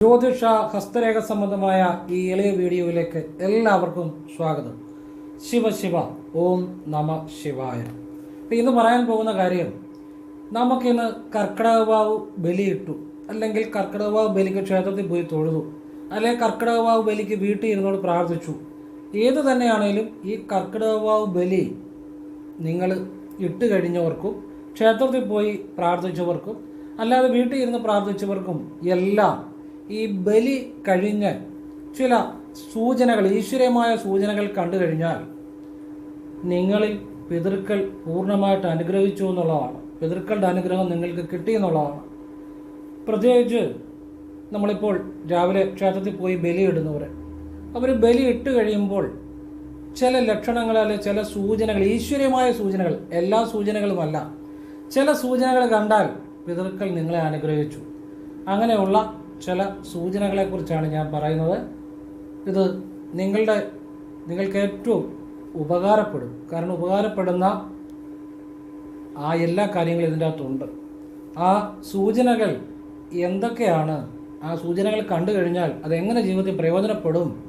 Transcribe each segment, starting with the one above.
ജ്യോതിഷ ഹസ്തരേഖ സംബന്ധമായ ഈ എളിയ വീഡിയോയിലേക്ക് എല്ലാവർക്കും സ്വാഗതം. ശിവശിവ ഓം നമ ശിവായ. ഇന്ന് പറയാൻ പോകുന്ന കാര്യം നമുക്കിന്ന് കർക്കിടകവാവ് ബലിയിട്ടു അല്ലെങ്കിൽ കർക്കിടകവാവ് ബലിക്ക് ക്ഷേത്രത്തിൽ പോയി തൊഴുതു അല്ലെങ്കിൽ കർക്കിടകവാവ് ബലിക്ക് വീട്ടിൽ ഇരുന്നോട് പ്രാർത്ഥിച്ചു. ഏത് തന്നെയാണേലും ഈ കർക്കിടകവാവ് ബലി നിങ്ങൾ ഇട്ട് കഴിഞ്ഞവർക്കും ക്ഷേത്രത്തിൽ പോയി പ്രാർത്ഥിച്ചവർക്കും അല്ലാതെ വീട്ടിൽ ഇരുന്ന് പ്രാർത്ഥിച്ചവർക്കും എല്ലാം ഈ ബലി കഴിഞ്ഞ് ചില സൂചനകൾ ഈശ്വരമായ സൂചനകൾ കണ്ടു കഴിഞ്ഞാൽ നിങ്ങളിൽ പിതൃക്കൾ പൂർണമായിട്ട് അനുഗ്രഹിച്ചു എന്നുള്ളതാണ്. പിതൃക്കളുടെ അനുഗ്രഹം നിങ്ങൾക്ക് കിട്ടി എന്നുള്ളതാണ്. പ്രത്യേകിച്ച് നമ്മളിപ്പോൾ രാവിലെ ക്ഷേത്രത്തിൽ പോയി ബലി ഇടുന്നവർ അവർ ബലി ഇട്ട് കഴിയുമ്പോൾ ചില ലക്ഷണങ്ങൾ അല്ലെ ചില സൂചനകൾ ഈശ്വരീയമായ സൂചനകൾ എല്ലാ സൂചനകളുമല്ല. ചില സൂചനകൾ കണ്ടാൽ പിതൃക്കൾ നിങ്ങളെ അനുഗ്രഹിച്ചു. അങ്ങനെയുള്ള ചില സൂചനകളെക്കുറിച്ചാണ് ഞാൻ പറയുന്നത്. ഇത് നിങ്ങളുടെ നിങ്ങൾക്ക് ഏറ്റവും ഉപകാരപ്പെടും. കാരണം ഉപകാരപ്പെടുന്ന ആ എല്ലാ കാര്യങ്ങളും ഇതിന്റെ അകത്തുണ്ട്. ആ സൂചനകൾ എന്തൊക്കെയാണ്? ആ സൂചനകൾ കണ്ടു കഴിഞ്ഞാൽ അതെങ്ങനെ ജീവിതത്തിൽ പ്രയോജനപ്പെടും?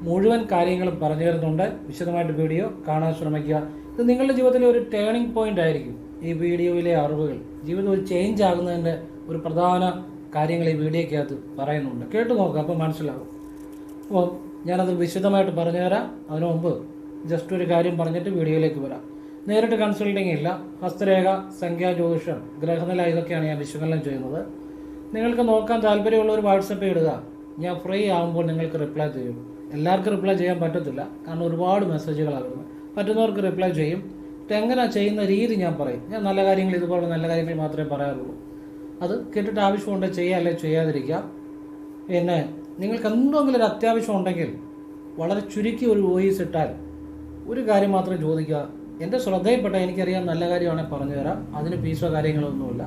മുഴുവൻ കാര്യങ്ങളും പറഞ്ഞു തരുന്നുണ്ട്. വിശദമായിട്ട് വീഡിയോ കാണാൻ ശ്രമിക്കുക. ഇത് നിങ്ങളുടെ ജീവിതത്തിലെ ഒരു ടേണിംഗ് പോയിന്റ് ആയിരിക്കും ഈ വീഡിയോയിലെ അറിവുകൾ. ജീവിതം ഒരു ചേഞ്ച് ആകുന്നതിന്റെ ഒരു പ്രധാന കാര്യങ്ങൾ ഈ വീഡിയോക്കകത്ത് പറയുന്നുണ്ട്. കേട്ട് നോക്കുക അപ്പോൾ മനസ്സിലാവും അപ്പോൾ ഞാനത് വിശദമായിട്ട് പറഞ്ഞുതരാം. അതിനു മുമ്പ് ജസ്റ്റ് ഒരു കാര്യം പറഞ്ഞിട്ട് വീഡിയോയിലേക്ക് വരാം. നേരിട്ട് കൺസൾട്ടിങ് ഇല്ല. ഹസ്തരേഖ സംഖ്യാ ജ്യോതിഷം ഗ്രഹനില ഇതൊക്കെയാണ് ഞാൻ വിശകലനം ചെയ്യുന്നത്. നിങ്ങൾക്ക് നോക്കാൻ താല്പര്യമുള്ള ഒരു വാട്സപ്പ് ഇടുക. ഞാൻ ഫ്രീ ആകുമ്പോൾ നിങ്ങൾക്ക് റിപ്ലൈ ചെയ്യും. എല്ലാവർക്കും റിപ്ലൈ ചെയ്യാൻ പറ്റത്തില്ല. കാരണം ഒരുപാട് മെസ്സേജുകളാണ് വരുന്നത്. പറ്റുന്നവർക്ക് റിപ്ലൈ ചെയ്യും. എങ്ങനെ ചെയ്യുന്ന രീതി ഞാൻ പറയും. ഞാൻ നല്ല കാര്യങ്ങൾ ഇതുപോലെ നല്ല കാര്യങ്ങൾ മാത്രമേ പറയാറുള്ളൂ. അത് കേട്ടിട്ട് ആവശ്യമുണ്ടെങ്കിൽ ചെയ്യുക അല്ലെങ്കിൽ ചെയ്യാതിരിക്കുക പിന്നെ നിങ്ങൾക്ക് എന്തെങ്കിലും ഒരു അത്യാവശ്യം ഉണ്ടെങ്കിൽ വളരെ ചുരുക്കി ഒരു വോയിസ് ഇട്ടാൽ ഒരു കാര്യം മാത്രം ചോദിക്കുക. എന്റെ ശ്രദ്ധയിൽപ്പെട്ട എനിക്കറിയാം നല്ല കാര്യമാണെങ്കിൽ പറഞ്ഞു തരാം. അതിന് ഫീസോ കാര്യങ്ങളോ ഒന്നുമില്ല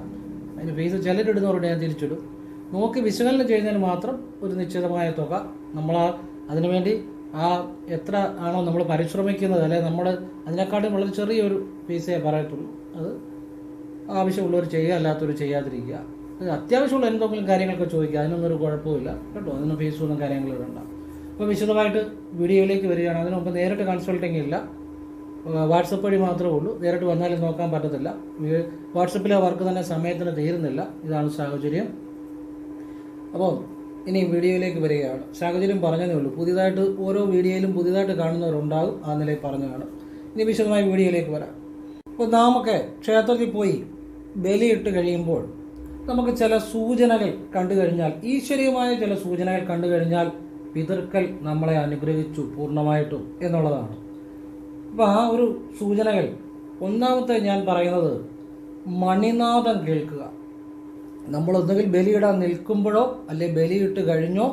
അതിന് ഫീസ് ചിലരിടുന്നവരുടെ ഞാൻ തിരിച്ചിടും. നോക്കി വിശകലനം ചെയ്യുന്നതിന് മാത്രം ഒരു നിശ്ചിതമായ തുക. നമ്മൾ ആ അതിനുവേണ്ടി ആ എത്ര ആണോ നമ്മൾ പരിശ്രമിക്കുന്നത് അല്ലെങ്കിൽ നമ്മൾ അതിനെക്കാട്ടും വളരെ ചെറിയൊരു ഫീസേ പറയത്തുള്ളൂ. അത് ആവശ്യമുള്ളവർ ചെയ്യുക അല്ലാത്തവർ ചെയ്യാതിരിക്കുക. അത് അത്യാവശ്യമുള്ള എന്തെങ്കിലും കാര്യങ്ങളൊക്കെ ചോദിക്കുക. അതിനൊന്നും ഒരു കുഴപ്പമില്ല കേട്ടോ? അതിന് ഫീസൊന്നും കാര്യങ്ങളും ഇടണ്ട. അപ്പോൾ വിശദമായിട്ട് വീഡിയോയിലേക്ക് വരികയാണ്. അതിന് മുമ്പ് നേരിട്ട് കൺസൾട്ടിങ് ഇല്ല. വാട്സപ്പ് വഴി മാത്രമേ ഉള്ളൂ. നേരിട്ട് വന്നാലും നോക്കാൻ പറ്റത്തില്ല. വാട്സപ്പിലെ വർക്ക് തന്നെ സമയത്തിന് തീരുന്നില്ല. ഇതാണ് സാഹചര്യം. അപ്പോൾ ഇനി വീഡിയോയിലേക്ക് വരികയാണ്. സാഹചര്യം പറഞ്ഞതേ ഉള്ളൂ. പുതിയതായിട്ട് ഓരോ വീഡിയോയിലും പുതിയതായിട്ട് കാണുന്നവരുണ്ടാകും ആ നിലയിൽ പറഞ്ഞതാണ്. ഇനി വിശദമായ വീഡിയോയിലേക്ക് വരാം. അപ്പോൾ നാമൊക്കെ ക്ഷേത്രത്തിൽ പോയി. ബലിയിട്ട് കഴിയുമ്പോൾ നമുക്ക് ചില സൂചനകൾ കണ്ടു കഴിഞ്ഞാൽ ഈശ്വരീയമായ ചില സൂചനകൾ കണ്ടു കഴിഞ്ഞാൽ പിതൃക്കൽ നമ്മളെ അനുഗ്രഹിച്ചു പൂർണമായിട്ടും എന്നുള്ളതാണ്. അപ്പോൾ ആ ഒരു സൂചനകൾ ഒന്നാമത്തെ ഞാൻ പറയുന്നത് മണിനാഥം കേൾക്കുക. നമ്മൾ ഒന്നുകിൽ ബലിയിടാൻ നിൽക്കുമ്പോഴോ അല്ലെങ്കിൽ ബലിയിട്ട് കഴിഞ്ഞോ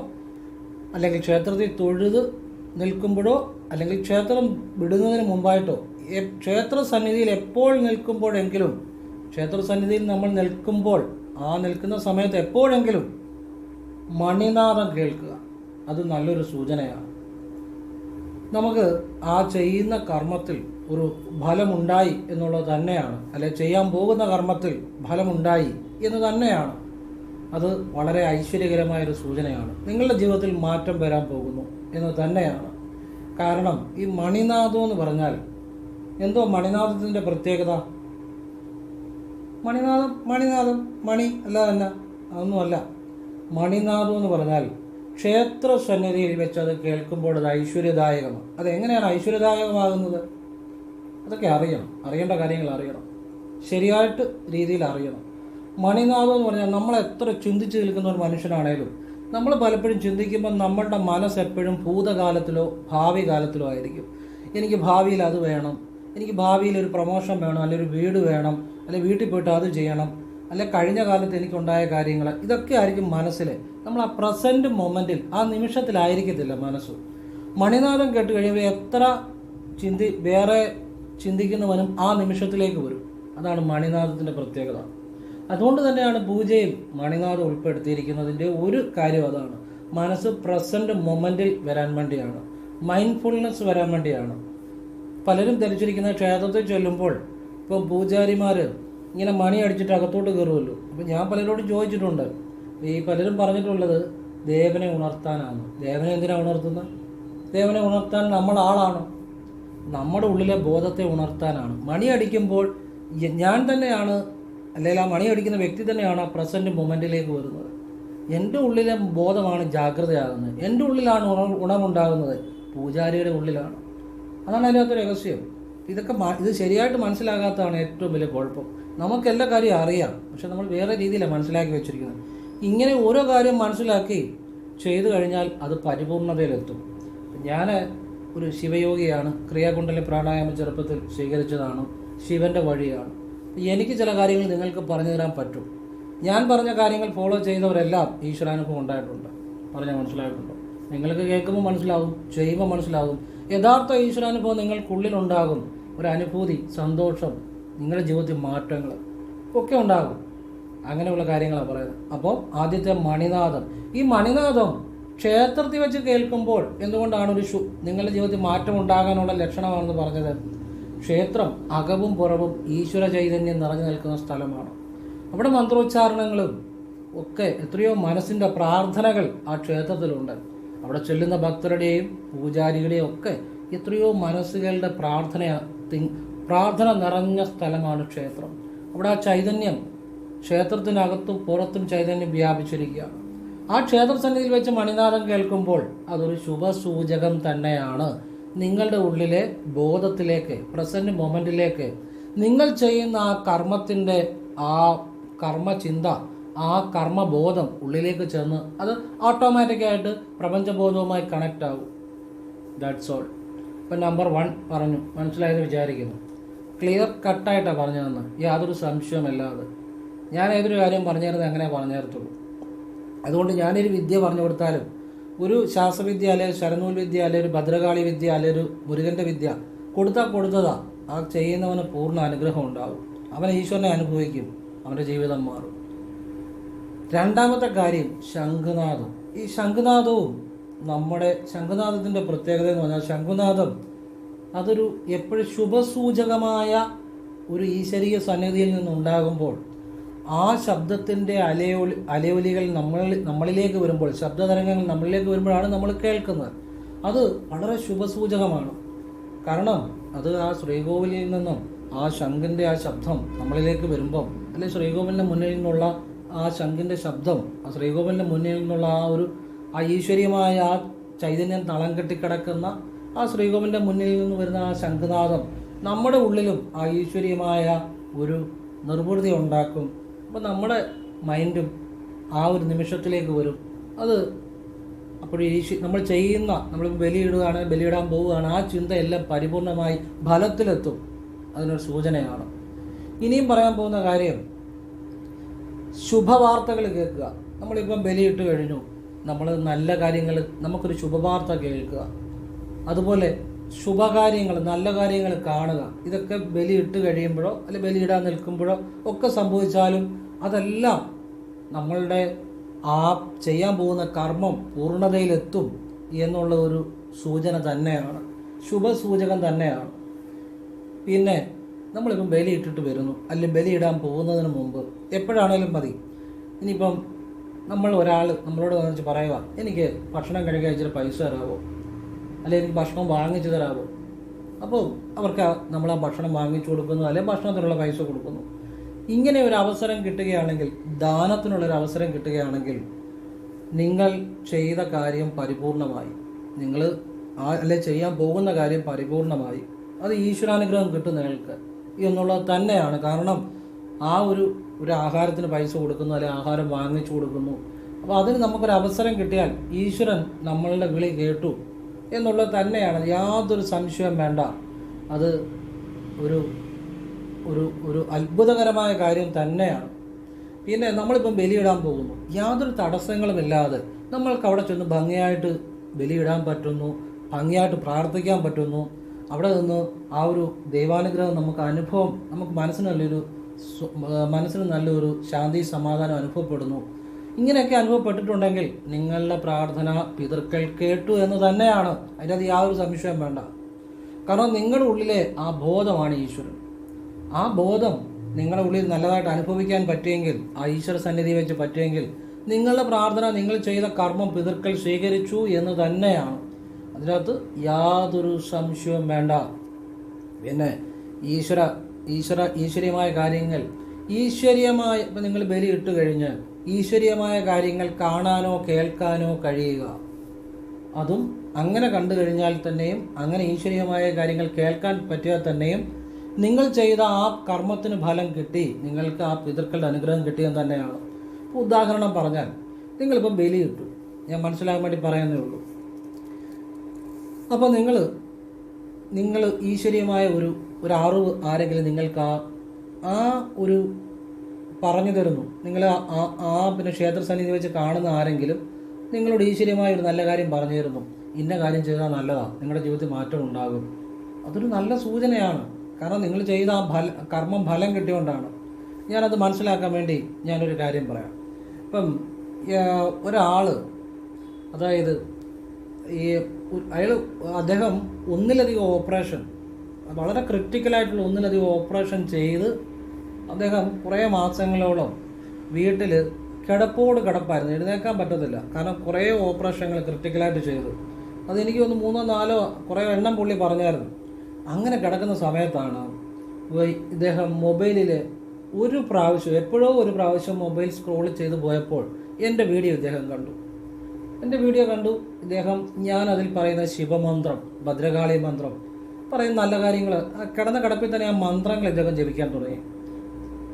അല്ലെങ്കിൽ ക്ഷേത്രത്തിൽ തൊഴുത് നിൽക്കുമ്പോഴോ അല്ലെങ്കിൽ ക്ഷേത്രം വിടുന്നതിന് മുമ്പായിട്ടോ ക്ഷേത്ര സന്നിധിയിൽ എപ്പോൾ നിൽക്കുമ്പോഴെങ്കിലും ക്ഷേത്ര സന്നിധിയിൽ നമ്മൾ നിൽക്കുമ്പോൾ ആ നിൽക്കുന്ന സമയത്ത് എപ്പോഴെങ്കിലും മണിനാഥം കേൾക്കുക. അത് നല്ലൊരു സൂചനയാണ്. നമുക്ക് ആ ചെയ്യുന്ന കർമ്മത്തിൽ ഒരു ഫലമുണ്ടായി എന്നുള്ളത് തന്നെയാണ്. അല്ലെ ചെയ്യാൻ പോകുന്ന കർമ്മത്തിൽ ഫലമുണ്ടായി എന്ന് തന്നെയാണ്. അത് വളരെ ഐശ്വര്യകരമായൊരു സൂചനയാണ്. നിങ്ങളുടെ ജീവിതത്തിൽ മാറ്റം വരാൻ പോകുന്നു എന്ന് തന്നെയാണ്. കാരണം ഈ മണിനാഥം എന്ന് പറഞ്ഞാൽ എന്തോ മണിനാഥത്തിന്റെ പ്രത്യേകത? മണിനാഥം മണിനാഥം മണി അല്ല തന്നെ അതൊന്നുമല്ല. മണിനാഥം എന്ന് പറഞ്ഞാൽ ക്ഷേത്ര സന്നിധിയിൽ വെച്ച് അത് കേൾക്കുമ്പോൾ അത് ഐശ്വര്യദായകമാണ്. അതെങ്ങനെയാണ് ഐശ്വര്യദായകമാകുന്നത്? അതൊക്കെ അറിയണം. അറിയേണ്ട കാര്യങ്ങൾ അറിയണം. ശരിയായിട്ട് രീതിയിൽ അറിയണം. മണിനാഥം എന്ന് പറഞ്ഞാൽ നമ്മൾ എത്ര ചിന്തിച്ച് നിൽക്കുന്ന ഒരു മനുഷ്യനാണേലും നമ്മൾ പലപ്പോഴും ചിന്തിക്കുമ്പോൾ നമ്മളുടെ മനസ്സ് എപ്പോഴും ഭൂതകാലത്തിലോ ഭാവി കാലത്തിലോ ആയിരിക്കും. എനിക്ക് ഭാവിയിൽ അത് വേണം. എനിക്ക് ഭാവിയിൽ ഒരു പ്രൊമോഷൻ വേണം അല്ലെങ്കിൽ ഒരു വീട് വേണം. അല്ലെങ്കിൽ വീട്ടിൽ പോയിട്ട് അത് ചെയ്യണം അല്ലെ കഴിഞ്ഞ കാലത്ത് എനിക്കുണ്ടായ കാര്യങ്ങൾ ഇതൊക്കെ ആയിരിക്കും മനസ്സിൽ. നമ്മൾ ആ പ്രസന്റ് മൊമെന്റിൽ ആ നിമിഷത്തിലായിരിക്കത്തില്ല മനസ്സ്. മണിനാഥം കേട്ട് കഴിയുമ്പോൾ എത്ര ചിന്തി വേറെ ചിന്തിക്കുന്നവനും ആ നിമിഷത്തിലേക്ക് വരും. അതാണ് മണിനാഥത്തിന്റെ പ്രത്യേകത. അതുകൊണ്ട് തന്നെയാണ് പൂജയിൽ മണിനാഥം ഉൾപ്പെടുത്തിയിരിക്കുന്നതിന്റെ ഒരു കാര്യം അതാണ്. മനസ്സ് പ്രസന്റ് മൊമെന്റിൽ വരാൻ വേണ്ടിയാണ്. മൈൻഡ്ഫുൾനെസ് വരാൻ വേണ്ടിയാണ്. പലരും ധരിച്ചിരിക്കുന്ന ക്ഷേത്രത്തിൽ ചെല്ലുമ്പോൾ ഇപ്പം പൂജാരിമാർ ഇങ്ങനെ മണി അടിച്ചിട്ട് അകത്തോട്ട് കയറുമല്ലോ അപ്പോൾ ഞാൻ പലരോടും ചോദിച്ചിട്ടുണ്ട്. ഈ പലരും പറഞ്ഞിട്ടുള്ളത് ദേവനെ ഉണർത്താനാണ്. ദേവനെ എന്തിനാ ഉണർത്തുന്നത് ദേവനെ ഉണർത്താൻ നമ്മൾ ആളാണ്. നമ്മുടെ ഉള്ളിലെ ബോധത്തെ ഉണർത്താനാണ്. മണി അടിക്കുമ്പോൾ ഞാൻ തന്നെയാണ് അല്ലെങ്കിൽ ആ മണി അടിക്കുന്ന വ്യക്തി തന്നെയാണ് ആ പ്രസന്റ് മൊമെന്റിലേക്ക് വരുന്നത്. എന്റെ ഉള്ളിലെ ബോധമാണ് ജാഗ്രതയാകുന്നത്. എന്റെ ഉള്ളിലാണ് ഉണർ ഉണർവുണ്ടാകുന്നത്. പൂജാരിയുടെ ഉള്ളിലാണ്. അതാണ് അതിനകത്ത് രഹസ്യം. ഇതൊക്കെ ഇത് ശരിയായിട്ട് മനസ്സിലാകാത്തതാണ് ഏറ്റവും വലിയ കുഴപ്പം. നമുക്ക് എല്ലാ കാര്യവും അറിയാം. പക്ഷെ നമ്മൾ വേറെ രീതിയിലാണ് മനസ്സിലാക്കി വെച്ചിരിക്കുന്നത്. ഇങ്ങനെ ഓരോ കാര്യം മനസ്സിലാക്കി ചെയ്തു കഴിഞ്ഞാൽ അത് പരിപൂർണതയിലെത്തും. ഞാൻ ഒരു ശിവയോഗിയാണ്. ക്രിയാകുണ്ടല പ്രാണായാമം ചെറുപ്പത്തിൽ സ്വീകരിച്ചതാണ്. ശിവന്റെ വഴിയാണ്. എനിക്ക് ചില കാര്യങ്ങൾ നിങ്ങൾക്ക് പറഞ്ഞു തരാൻ പറ്റും. ഞാൻ പറഞ്ഞ കാര്യങ്ങൾ ഫോളോ ചെയ്യുന്നവരെല്ലാം ഈശ്വരാനുഭവം ഉണ്ടായിട്ടുണ്ട്. പറഞ്ഞാൽ മനസ്സിലായിട്ടുണ്ട്. നിങ്ങൾക്ക് കേൾക്കുമ്പോൾ മനസ്സിലാവും ചെയ്യുമ്പോൾ മനസ്സിലാവും. യഥാർത്ഥ ഈശ്വരാനുഭവം നിങ്ങൾക്കുള്ളിലുണ്ടാകും. ഒരു അനുഭൂതി സന്തോഷം നിങ്ങളുടെ ജീവിതത്തിൽ മാറ്റങ്ങൾ ഒക്കെ ഉണ്ടാകും. അങ്ങനെയുള്ള കാര്യങ്ങളാണ് പറയുന്നത്. അപ്പോൾ ആദ്യത്തെ മണിനാഥം. ഈ മണിനാഥം ക്ഷേത്രത്തിൽ വെച്ച് കേൾക്കുമ്പോൾ എന്തുകൊണ്ടാണ് ഒരു ശു നിങ്ങളുടെ ജീവിതത്തിൽ മാറ്റം ഉണ്ടാകാനുള്ള ലക്ഷണമാണെന്ന് പറഞ്ഞത്? ക്ഷേത്രം അകവും പുറവും ഈശ്വര ചൈതന്യം നിറഞ്ഞു നിൽക്കുന്ന സ്ഥലമാണ്. അവിടെ മന്ത്രോച്ചാരണങ്ങളും ഒക്കെ എത്രയോ മനസ്സിന്റെ പ്രാർത്ഥനകൾ ആ ക്ഷേത്രത്തിലുണ്ട്. അവിടെ ചെല്ലുന്ന ഭക്തരുടെയും പൂജാരികളുടെയും ഒക്കെ എത്രയോ മനസ്സുകളുടെ പ്രാർത്ഥന പ്രാർത്ഥന നിറഞ്ഞ സ്ഥലമാണ് ക്ഷേത്രം. അവിടെ ആ ചൈതന്യം ക്ഷേത്രത്തിനകത്തും പുറത്തും ചൈതന്യം വ്യാപിച്ചിരിക്കുകയാണ്. ആ ക്ഷേത്ര സന്നിധിയിൽ വെച്ച് മണിനാഥം കേൾക്കുമ്പോൾ അതൊരു ശുഭസൂചകം തന്നെയാണ്. നിങ്ങളുടെ ഉള്ളിലെ ബോധത്തിലേക്ക് പ്രസന്റ് മൊമെന്റിലേക്ക് നിങ്ങൾ ചെയ്യുന്ന ആ കർമ്മത്തിന്റെ ആ കർമ്മചിന്ത ആ കർമ്മബോധം ഉള്ളിലേക്ക് ചെന്ന് അത് ഓട്ടോമാറ്റിക്കായിട്ട് പ്രപഞ്ചബോധവുമായി കണക്റ്റ് ആകും. ദാറ്റ്സ് ഓൾ ഇപ്പം നമ്പർ വൺ പറഞ്ഞു. മനസ്സിലായെന്ന് വിചാരിക്കുന്നു. ക്ലിയർ കട്ടായിട്ടാണ് പറഞ്ഞതെന്ന്. യാതൊരു സംശയമല്ലാതെ ഞാൻ ഏതൊരു കാര്യം പറഞ്ഞു തരുന്നത് അങ്ങനെ പറഞ്ഞു അതുകൊണ്ട് ഞാനൊരു വിദ്യ പറഞ്ഞു കൊടുത്താലും ഒരു ശാസ്ത്രവിദ്യ അല്ലെങ്കിൽ ശരനൂൽ വിദ്യ അല്ലെങ്കിൽ ഒരു ഭദ്രകാളി വിദ്യ അല്ലെങ്കിൽ ഒരു മുരുകന്റെ വിദ്യ കൊടുത്താൽ കൊടുത്തതാ. ആ ചെയ്യുന്നവന് പൂർണ അനുഗ്രഹം ഉണ്ടാവും അവൻ ഈശ്വരനെ അനുഭവിക്കും. അവന്റെ ജീവിതം മാറും. രണ്ടാമത്തെ കാര്യം ശംഖുനാഥം. ഈ ശംഖുനാഥവും നമ്മുടെ ശംഖുനാഥത്തിന്റെ പ്രത്യേകത എന്ന് പറഞ്ഞാൽ ശംഖുനാഥം അതൊരു എപ്പോഴും ശുഭസൂചകമായ ഒരു ഈശ്വരീയ സന്നിധിയിൽ നിന്നുണ്ടാകുമ്പോൾ ആ ശബ്ദത്തിന്റെ അലയൊലി അലയൊലികൾ നമ്മൾ നമ്മളിലേക്ക് വരുമ്പോൾ ശബ്ദതരംഗങ്ങൾ നമ്മളിലേക്ക് വരുമ്പോഴാണ് നമ്മൾ കേൾക്കുന്നത്. അത് വളരെ ശുഭസൂചകമാണ്. കാരണം അത് ആ ശ്രീകോവിലിൽ നിന്നും ആ ശംഖിന്റെ ആ ശബ്ദം നമ്മളിലേക്ക് വരുമ്പം അല്ലെ ശ്രീകോവിലിന്റെ മുന്നിൽ നിന്നുള്ള ആ ശംഖിന്റെ ശബ്ദം ആ ശ്രീകോവിലിന്റെ മുന്നിൽ നിന്നുള്ള ആ ഒരു ആ ഈശ്വരീയമായ ആ ചൈതന്യം തളം കെട്ടിക്കിടക്കുന്ന ആ ശ്രീകോവിലിന്റെ മുന്നിൽ നിന്ന് വരുന്ന ആ ശംഖുനാഥം നമ്മുടെ ഉള്ളിലും ആ ഈശ്വരീയമായ ഒരു നിർവൃതി ഉണ്ടാക്കും. അപ്പം നമ്മുടെ മൈൻഡും ആ ഒരു നിമിഷത്തിലേക്ക് വരും. അത് അപ്പോൾ ഈശ്വ നമ്മൾ ചെയ്യുന്ന നമ്മൾ ബലിയിടുകയാണ് ബലിയിടാൻ പോവുകയാണ് ആ ചിന്തയെല്ലാം പരിപൂർണമായി ഫലത്തിലെത്തും. അതിനൊരു സൂചനയാണ്. ഇനിയും പറയാൻ പോകുന്ന കാര്യം ശുഭവാർത്തകൾ കേൾക്കുക. നമ്മളിപ്പം ബലിയിട്ട് കഴിഞ്ഞു. നമ്മൾ നല്ല കാര്യങ്ങൾ നമുക്കൊരു ശുഭവാർത്ത കേൾക്കുക. അതുപോലെ ശുഭകാര്യങ്ങൾ നല്ല കാര്യങ്ങൾ കാണുക. ഇതൊക്കെ ബലിയിട്ട് കഴിയുമ്പോഴോ അല്ലെ ബലിയിടാൻ നിൽക്കുമ്പോഴോ ഒക്കെ സംഭവിച്ചാലും അതെല്ലാം നമ്മളുടെ ആ ചെയ്യാൻ പോകുന്ന കർമ്മം പൂർണതയിലെത്തും എന്നുള്ള ഒരു സൂചന തന്നെയാണ്. ശുഭസൂചകം തന്നെയാണ്. പിന്നെ നമ്മളിപ്പം ബലിയിട്ടിട്ട് വരുന്നു. അല്ലെങ്കിൽ ബലിയിടാൻ പോകുന്നതിന് മുമ്പ് എപ്പോഴാണേലും മതി. ഇനിയിപ്പം നമ്മൾ ഒരാൾ നമ്മളോട് വന്നിട്ട് പറയുക എനിക്ക് ഭക്ഷണം കഴിക്കാൻ ഇച്ചിരി പൈസ തരാമോ അല്ലെങ്കിൽ എനിക്ക് ഭക്ഷണം വാങ്ങിച്ചു തരാമോ അപ്പോൾ അവർക്ക് നമ്മൾ ആ ഭക്ഷണം വാങ്ങിച്ചു കൊടുക്കുന്നു അല്ലെങ്കിൽ ഭക്ഷണത്തിനുള്ള പൈസ കൊടുക്കുന്നു. ഇങ്ങനെ ഒരു അവസരം കിട്ടുകയാണെങ്കിൽ ദാനത്തിനുള്ളൊരു അവസരം കിട്ടുകയാണെങ്കിൽ നിങ്ങൾ ചെയ്ത കാര്യം പരിപൂർണമായി. നിങ്ങൾ അല്ലെ ചെയ്യാൻ പോകുന്ന കാര്യം പരിപൂർണമായി. അത് ഈശ്വരാനുഗ്രഹം കിട്ടും നിങ്ങൾക്ക്. എന്നുള്ളത് തന്നെയാണ്. കാരണം ആ ഒരു ഒരു ആഹാരത്തിന് പൈസ കൊടുക്കുന്നു അല്ലെങ്കിൽ ആഹാരം വാങ്ങിച്ചു കൊടുക്കുന്നു. അപ്പോൾ അതിന് നമുക്കൊരു അവസരം കിട്ടിയാൽ ഈശ്വരൻ നമ്മളുടെ വിളി കേട്ടു എന്നുള്ളത് തന്നെയാണ്. യാതൊരു സംശയവും വേണ്ട. അത് ഒരു ഒരു ഒരു അത്ഭുതകരമായ കാര്യം തന്നെയാണ്. പിന്നെ നമ്മളിപ്പം ബലിയിടാൻ പോകുന്നു. യാതൊരു തടസ്സങ്ങളുമില്ലാതെ നമ്മൾക്ക് അവിടെ ചെന്ന് ഭംഗിയായിട്ട് ബലിയിടാൻ പറ്റുന്നു ഭംഗിയായിട്ട് പ്രാർത്ഥിക്കാൻ പറ്റുന്നു. അവിടെ നിന്ന് ആ ഒരു ദൈവാനുഗ്രഹം നമുക്ക് അനുഭവം നമുക്ക് മനസ്സിന് നല്ലൊരു മനസ്സിന് നല്ലൊരു ശാന്തി സമാധാനം അനുഭവപ്പെടുന്നു. ഇങ്ങനെയൊക്കെ അനുഭവപ്പെട്ടിട്ടുണ്ടെങ്കിൽ നിങ്ങളുടെ പ്രാർത്ഥന പിതൃക്കൾ കേട്ടു എന്ന് തന്നെയാണ്. അതിനകത്ത് യാതൊരു സംശയം വേണ്ട. കാരണം നിങ്ങളുടെ ഉള്ളിലെ ആ ബോധമാണ് ഈശ്വരൻ. ആ ബോധം നിങ്ങളുടെ ഉള്ളിൽ നല്ലതായിട്ട് അനുഭവിക്കാൻ പറ്റിയെങ്കിൽ ആ ഈശ്വര സന്നിധി വെച്ച് പറ്റിയെങ്കിൽ നിങ്ങളുടെ പ്രാർത്ഥന നിങ്ങൾ ചെയ്ത കർമ്മം പിതൃക്കൾ സ്വീകരിച്ചു എന്ന് തന്നെയാണ്. അതിനകത്ത് യാതൊരു സംശയവും വേണ്ട. പിന്നെ ഈശ്വര ഈശ്വര ഈശ്വരീയമായ കാര്യങ്ങൾ. ഈശ്വരീയമായ ഇപ്പം നിങ്ങൾ ബലി ഇട്ട് കഴിഞ്ഞ് ഈശ്വരീയമായ കാര്യങ്ങൾ കാണാനോ കേൾക്കാനോ കഴിയുക. അതും അങ്ങനെ കണ്ടു കഴിഞ്ഞാൽ തന്നെയും അങ്ങനെ ഈശ്വരീയമായ കാര്യങ്ങൾ കേൾക്കാൻ പറ്റിയാൽ തന്നെയും നിങ്ങൾ ചെയ്ത ആ കർമ്മത്തിന് ഫലം കിട്ടി. നിങ്ങൾക്ക് ആ പിതൃക്കളുടെ അനുഗ്രഹം കിട്ടിയെന്ന് തന്നെയാണ്. ഉദാഹരണം പറഞ്ഞാൽ നിങ്ങളിപ്പം ബലി ഇട്ടു ഞാൻ മനസ്സിലാകാൻ വേണ്ടി പറയുന്നേ ഉള്ളൂ. അപ്പോൾ നിങ്ങൾ നിങ്ങൾ ഈശ്വരീയമായ ഒരു ഒരു അറിവ് ആരെങ്കിലും നിങ്ങൾക്ക് ആ ആ ഒരു പറഞ്ഞു തരുന്നു. നിങ്ങൾ ആ- ആ പിന്നെ ക്ഷേത്ര സന്നിധി വെച്ച് കാണുന്ന ആരെങ്കിലും നിങ്ങളോട് ഈശ്വര്യമായ ഒരു നല്ല കാര്യം പറഞ്ഞു തരുന്നു. ഇന്ന കാര്യം ചെയ്താൽ നല്ലതാണ് നിങ്ങളുടെ ജീവിതത്തിൽ മാറ്റം ഉണ്ടാകും. അതൊരു നല്ല സൂചനയാണ്. കാരണം നിങ്ങൾ ചെയ്ത ആ ഫല കർമ്മം ഫലം കിട്ടിയോണ്ടാണ്. ഞാനത് മനസ്സിലാക്കാൻ വേണ്ടി ഞാനൊരു കാര്യം പറയാം. ഇപ്പം ഒരാൾ അതായത് ഈ അയാൾ അദ്ദേഹം ഒന്നിലധികം ഓപ്പറേഷൻ വളരെ ക്രിട്ടിക്കലായിട്ടുള്ള ഒന്നിലധികം ഓപ്പറേഷൻ ചെയ്ത് അദ്ദേഹം കുറേ മാസങ്ങളോളം വീട്ടിൽ കിടപ്പോട് കിടപ്പായിരുന്നു. എഴുന്നേക്കാൻ പറ്റത്തില്ല. കാരണം കുറേ ഓപ്പറേഷനുകൾ ക്രിട്ടിക്കലായിട്ട് ചെയ്തു. അതെനിക്ക് ഒന്ന് മൂന്നോ നാലോ കുറേ എണ്ണം പുള്ളി പറഞ്ഞായിരുന്നു. അങ്ങനെ കിടക്കുന്ന സമയത്താണ് ഇദ്ദേഹം മൊബൈലിൽ ഒരു പ്രാവശ്യം എപ്പോഴോ ഒരു പ്രാവശ്യം മൊബൈൽ സ്ക്രോൾ ചെയ്ത് പോയപ്പോൾ എന്റെ വീഡിയോ ഇദ്ദേഹം കണ്ടു. എന്റെ വീഡിയോ കണ്ടു. ഇദ്ദേഹം ഞാൻ അതിൽ പറയുന്ന ശിവമന്ത്രം ഭദ്രകാളി മന്ത്രം പറയുന്ന നല്ല കാര്യങ്ങൾ കിടന്ന കിടപ്പിൽ തന്നെ ആ മന്ത്രങ്ങൾ ഇദ്ദേഹം ജപിക്കാൻ തുടങ്ങി.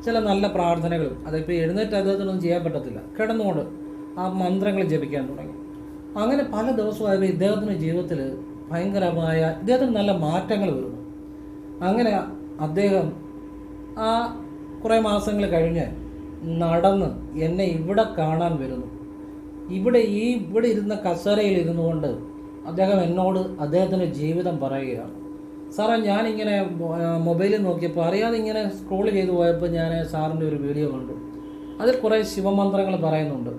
ചില നല്ല പ്രാർത്ഥനകൾ അതിപ്പോൾ എഴുന്നേറ്റ് അദ്ദേഹത്തിനൊന്നും ചെയ്യാൻ പറ്റത്തില്ല. കിടന്നുകൊണ്ട് ആ മന്ത്രങ്ങൾ ജപിക്കാൻ തുടങ്ങി. അങ്ങനെ പല ദിവസമായപ്പോൾ ഇദ്ദേഹത്തിന്റെ ജീവിതത്തിൽ ഭയങ്കരമായ ഇദ്ദേഹത്തിന് നല്ല മാറ്റങ്ങൾ വരുന്നു. അങ്ങനെ അദ്ദേഹം ആ കുറേ മാസങ്ങൾ കഴിഞ്ഞ് നടന്ന് എന്നെ ഇവിടെ കാണാൻ വരുന്നു. ഇവിടെ ഈ ഇവിടെ ഇരുന്ന കസേരയിൽ ഇരുന്നു കൊണ്ട് അദ്ദേഹം എന്നോട് അദ്ദേഹത്തിന്റെ ജീവിതം പറയുകയാണ് സാറേ ഞാനിങ്ങനെ മൊബൈലിൽ നോക്കിയപ്പോൾ അറിയാതെ ഇങ്ങനെ സ്ക്രോൾ ചെയ്തു പോയപ്പോൾ ഞാൻ സാറിന്റെ ഒരു വീഡിയോ കണ്ടു. അതിൽ കുറേ ശിവമന്ത്രങ്ങൾ പറയുന്നുണ്ട്.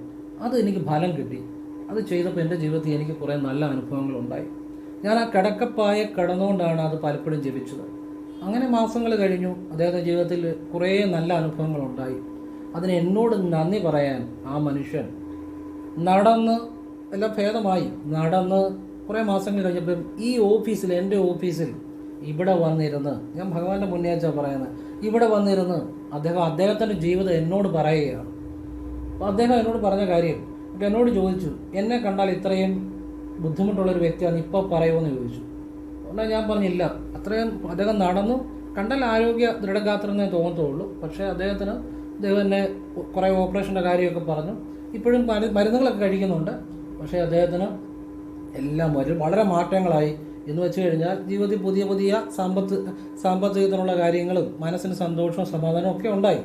അത് എനിക്ക് ഫലം കിട്ടി. അത് ചെയ്തപ്പോൾ എന്റെ ജീവിതത്തിൽ എനിക്ക് കുറേ നല്ല അനുഭവങ്ങളുണ്ടായി ഞാൻ ആ കിടക്കപ്പായ കിടന്നുകൊണ്ടാണ് അത് പലപ്പോഴും ജപിച്ചത്. അങ്ങനെ മാസങ്ങൾ കഴിഞ്ഞു. അദ്ദേഹത്തിന്റെ ജീവിതത്തിൽ കുറേ നല്ല അനുഭവങ്ങളുണ്ടായി അതിന് എന്നോട് നന്ദി പറയാൻ ആ മനുഷ്യൻ നടന്ന് എല്ലാം ഭേദമായി. നടന്ന് കുറേ മാസങ്ങൾ കഴിഞ്ഞപ്പം ഈ ഓഫീസിൽ എന്റെ ഓഫീസിൽ ഇവിടെ വന്നിരുന്ന് ഞാൻ ഭഗവാന്റെ മുന്നേച്ചാണ് പറയുന്നത് ഇവിടെ വന്നിരുന്ന് അദ്ദേഹം അദ്ദേഹത്തിന്റെ ജീവിതം എന്നോട് പറയുകയാണ്. അപ്പോൾ അദ്ദേഹം എന്നോട് പറഞ്ഞ കാര്യം അപ്പം എന്നോട് ചോദിച്ചു എന്നെ കണ്ടാൽ ഇത്രയും ബുദ്ധിമുട്ടുള്ളൊരു വ്യക്തിയാണ് ഇപ്പോൾ പറയുമെന്ന് ചോദിച്ചു. എന്നാൽ ഞാൻ പറഞ്ഞില്ല അത്രയും അദ്ദേഹം നടന്നു. കണ്ടാൽ ആരോഗ്യ ദൃഢഗാത്രമെന്നേ തോന്നത്തുള്ളൂ പക്ഷേ അദ്ദേഹത്തിന് അദ്ദേഹം എന്നെ കുറേ ഓപ്പറേഷന്റെ കാര്യമൊക്കെ പറഞ്ഞു. ഇപ്പോഴും മരു- മരുന്നുകളൊക്കെ കഴിക്കുന്നുണ്ട്. പക്ഷേ അദ്ദേഹത്തിന് എല്ലാം വരും. വളരെ മാറ്റങ്ങളായി. എന്ന് വെച്ച് കഴിഞ്ഞാൽ ജീവിതത്തിൽ പുതിയ പുതിയ സമ്പത്ത് സാമ്പത്തികത്തിനുള്ള കാര്യങ്ങളും മനസ്സിന് സന്തോഷവും സമാധാനവും ഒക്കെ ഉണ്ടായി.